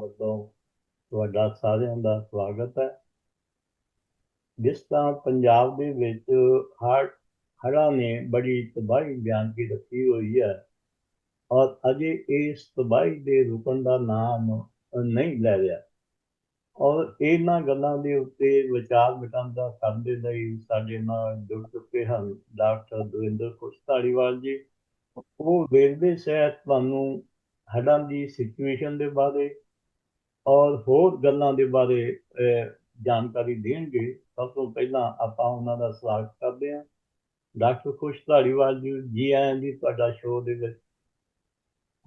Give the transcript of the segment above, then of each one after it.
ਵੱਲੋਂ ਤੁਹਾਡਾ ਸਾਰਿਆਂ ਦਾ ਸਵਾਗਤ ਹੈ। ਜਿਸ ਤਰ੍ਹਾਂ ਪੰਜਾਬ ਦੇ ਵਿੱਚ ਹੜ ਹੜਾਂ ਨੇ ਬੜੀ ਤਬਾਹੀ ਬਿਆਨ ਕੀ ਰੱਖੀ ਹੋਈ ਹੈ ਔਰ ਅਜੇ ਇਸ ਤਬਾਹੀ ਦੇ ਰੁਕਣ ਦਾ ਨਾਮ ਨਹੀਂ ਲੈ ਰਿਹਾ। ਔਰ ਇਹਨਾਂ ਗੱਲਾਂ ਦੇ ਉੱਤੇ ਵਿਚਾਰ ਵਟਾਂਦਰਾ ਕਰਨ ਦੇ ਲਈ ਸਾਡੇ ਨਾਲ ਜੁੜ ਚੁੱਕੇ ਹਨ ਡਾਕਟਰ ਦਵਿੰਦਰ ਖੁਸ਼ ਧਾਲੀਵਾਲ ਜੀ। ਉਹ ਵੇਰਵੇ ਸਹਿਤ ਤੁਹਾਨੂੰ ਹੜ੍ਹਾਂ ਦੀ ਸਿਚੁਏਸ਼ਨ ਦੇ ਬਾਰੇ ਔਰ ਹੋਰ ਗੱਲਾਂ ਦੇ ਬਾਰੇ ਜਾਣਕਾਰੀ ਦੇਣਗੇ ਸਭ ਤੋਂ ਪਹਿਲਾਂ ਆਪਾਂ ਉਹਨਾਂ ਦਾ ਸਵਾਗਤ ਕਰਦੇ ਹਾਂ। ਡਾਕਟਰ ਖੁਸ਼ ਧਾਲੀਵਾਲ ਜੀ ਜੀ ਆਇਆਂ ਜੀ ਤੁਹਾਡਾ ਸ਼ੋਅ ਦੇ ਵਿੱਚ।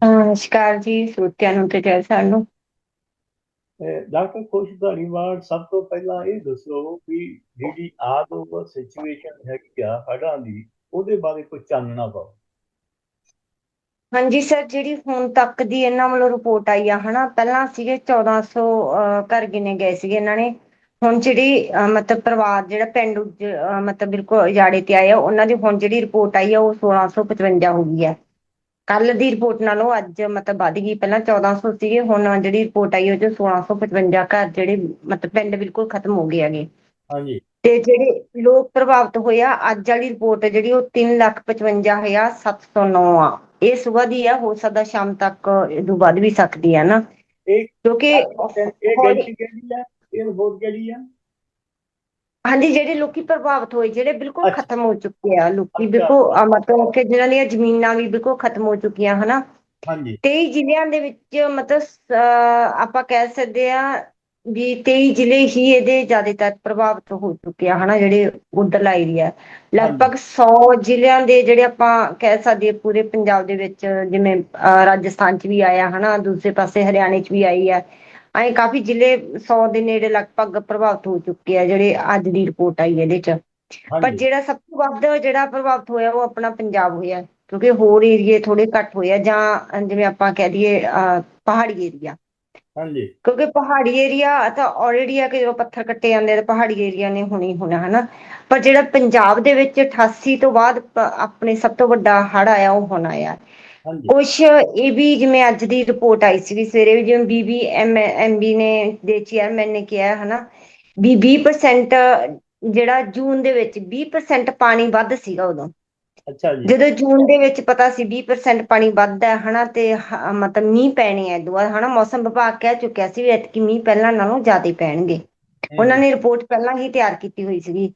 ਨਮਸਕਾਰ ਜੀ ਸਰੋਤਿਆਂ ਨੂੰ ਤੇ ਜੈ ਸਾਨੂੰ ਡਾਕਟਰ ਖੁਸ਼ ਧਾਲੀਵਾਲ ਸਭ ਤੋਂ ਪਹਿਲਾਂ ਇਹ ਦੱਸੋ ਕਿ ਜਿਹੜੀ ਆਦ ਓਵਰ ਸਿਚੁਏਸ਼ਨ ਹੈਗੀ ਆ ਹੜ੍ਹਾਂ ਦੀ ਉਹਦੇ ਬਾਰੇ ਕੁਝ ਚਾਨਣਾ ਪਾਓ। ਹਾਂਜੀ ਸਰ ਜਿਹੜੀ ਹੁਣ ਤੱਕ ਦੀ ਇਹਨਾਂ ਵੱਲੋਂ ਰਿਪੋਰਟ ਆਈ ਆ ਹਨਾ ਪਹਿਲਾਂ ਸੀਗੇ 1400 ਅਹ, ਘਰ ਗਿਣੇ ਗਏ ਸੀਗੇ ਇਹਨਾਂ ਨੇ। ਹੁਣ ਜਿਹੜੀ ਮਤਲਬ ਪਰਿਵਾਰ ਜਿਹੜਾ ਪਿੰਡ ਮਤਲਬ ਬਿਲਕੁਲ ਉਜਾੜੇ ਤੇ ਆਏ ਆ ਉਹਨਾਂ ਦੀ ਹੁਣ ਜਿਹੜੀ ਰਿਪੋਰਟ ਆਈ ਆ ਉਹ 1655 ਹੋ ਗਈ ਹੈ ਕੱਲ ਦੀ ਰਿਪੋਰਟ ਨਾਲੋਂ ਅੱਜ ਮਤਲਬ ਵੱਧ ਗਈ ਪਹਿਲਾਂ 1400 ਸੀਗੇ ਹੁਣ ਜਿਹੜੀ ਰਿਪੋਰਟ ਆਈ ਉਹ 'ਚ 1655 ਘਰ ਜਿਹੜੇ ਮਤਲਬ ਪਿੰਡ ਬਿਲਕੁਲ ਖਤਮ ਹੋ ਗਏ ਹੈਗੇ। ਹਾਂਜੀ। ਤੇ ਜਿਹੜੇ ਲੋਕ ਪ੍ਰਭਾਵਿਤ ਹੋਏ ਆ ਅੱਜ ਵਾਲੀ ਰਿਪੋਰਟ ਜਿਹੜੀ ਉਹ 355709 ਆ। ਇਹ ਸਵੇਰ ਦੀ ਆ ਹੋ ਸਕਦਾ ਸ਼ਾਮ ਤੱਕ ਇਹ ਤੋਂ ਵੱਧ ਵੀ ਸਕਦੀ ਹੈ ਨਾ। ਕਿਉਂਕਿ ਇਹ ਕਿਹੜੀ ਇਹ ਕਿਹੜੀ ਹਾਂਜੀ ਜਿਹੜੇ ਲੋਕੀ ਪ੍ਰਭਾਵਿਤ ਹੋਏ ਜਿਹੜੇ ਬਿਲਕੁਲ। ਖਤਮ ਹੋ ਚੁੱਕੇ ਆ ਲੋਕੀ। ਬਿਲਕੁਲ ਮਤਲਬ ਕਿ ਜਿਨ੍ਹਾਂ ਦੀਆਂ ਜ਼ਮੀਨਾਂ ਵੀ ਬਿਲਕੁਲ ਖਤਮ ਹੋ ਚੁੱਕੀਆਂ ਹਨਾ। ਹਾਂਜੀ। 23 ਜ਼ਿਲ੍ਹਿਆਂ ਦੇ ਵਿੱਚ ਮਤਲਬ ਆਪਾਂ ਕਹਿ ਸਕਦੇ ਆ ਵੀ 23 ਜ਼ਿਲ੍ਹੇ ਹੀ ਇਹਦੇ ਜ਼ਿਆਦਾਤਰ ਪ੍ਰਭਾਵਿਤ ਹੋ ਚੁੱਕੇ ਆ ਹਨਾ ਜਿਹੜੇ ਉਧਰਲਾ ਏਰੀਆ ਲਗਭਗ 100 ਜ਼ਿਲ੍ਹਿਆਂ ਦੇ ਜਿਹੜੇ ਆਪਾਂ ਕਹਿ ਸਕਦੇ ਪੂਰੇ ਪੰਜਾਬ ਦੇ ਵਿੱਚ ਜਿਵੇਂ ਰਾਜਸਥਾਨ 'ਚ ਵੀ ਆਇਆ ਹਨਾ ਦੂਸਰੇ ਪਾਸੇ ਹਰਿਆਣੇ 'ਚ ਵੀ ਆਈ ਆ। ਐਂ ਕਾਫੀ ਜ਼ਿਲ੍ਹੇ 100 ਦੇ ਨੇੜੇ ਲਗਭਗ ਪ੍ਰਭਾਵਿਤ ਹੋ ਚੁੱਕੇ ਆ ਜਿਹੜੇ ਅੱਜ ਦੀ ਰਿਪੋਰਟ ਆਈ ਇਹਦੇ 'ਚ। ਪਰ ਜਿਹੜਾ ਸਭ ਤੋਂ ਵੱਧ ਜਿਹੜਾ ਪ੍ਰਭਾਵਿਤ ਹੋਇਆ ਉਹ ਆਪਣਾ ਪੰਜਾਬ ਹੋਇਆ ਕਿਉਂਕਿ ਹੋਰ ਏਰੀਏ ਥੋੜੇ ਘੱਟ ਹੋਏ ਆ ਜਾਂ ਜਿਵੇਂ ਆਪਾਂ ਕਹਿ ਦਈਏ ਪਹਾੜੀ ਏਰੀਆ। ਹਾਂਜੀ। ਕਿਉਂਕਿ ਪਹਾੜੀ ਏਰੀਆ ਤਾਂ ਆਲਰੇਡੀ ਆ ਕਿ ਜਦੋਂ ਪੱਥਰ ਕੱਟੇ ਜਾਂਦੇ ਤਾਂ ਪਹਾੜੀ ਏਰੀਆ ਨੇ ਹੁਣੀ ਹੋਣਾ ਹਨਾ। ਪਰ ਜਿਹੜਾ ਪੰਜਾਬ ਦੇ ਵਿੱਚ 88 ਤੋਂ ਬਾਅਦ ਪ- ਆਪਣੇ ਸਭ ਤੋਂ ਵੱਡਾ ਹੜ੍ਹ ਆਇਆ ਉਹ ਹੁਣ ਆਇਆ। ਹਾਂਜੀ। ਕੁਛ ਇਹ ਵੀ ਜਿਵੇਂ ਅੱਜ ਦੀ ਰਿਪੋਰਟ ਆਈ ਸੀ ਸਵੇਰੇ ਵੀ ਜਿਵੇਂ ਬੀਬੀ ਐਮਬੀ ਨੇ ਦੇ ਚੇਅਰਮੈਨ ਨੇ ਕਿਹਾ ਹਨਾ। ਵੀ 20% ਜਿਹੜਾ ਜੂਨ ਦੇ ਵਿੱਚ 20% ਪਾਣੀ ਵੱਧ ਸੀਗਾ ਉਦੋਂ। ਅੱਛਾ ਜੀ। ਜਦੋਂ ਜੂਨ ਦੇ ਵਿੱਚ ਪਤਾ ਸੀ 20% ਪਾਣੀ ਵੱਧਦਾ ਹੈ ਹਨਾ ਤੇ ਹ- ਮਤਲਬ ਮੀਂਹ ਪੈਣੇ ਆ ਦੁਆ ਹਨਾ ਮੌਸਮ ਵਿਭਾਗ ਕਹਿ ਚੁੱਕਿਆ ਸੀ ਵੀ ਐਤਕੀ ਮੀਂਹ ਪਹਿਲਾਂ ਨਾਲੋਂ ਜ਼ਿਆਦਾ ਪੈਣਗੇ। ਉਹਨਾਂ ਨੇ ਰਿਪੋਰਟ ਪਹਿਲਾਂ ਹੀ ਤਿਆਰ ਕੀਤੀ ਹੋਈ ਸੀਗੀ।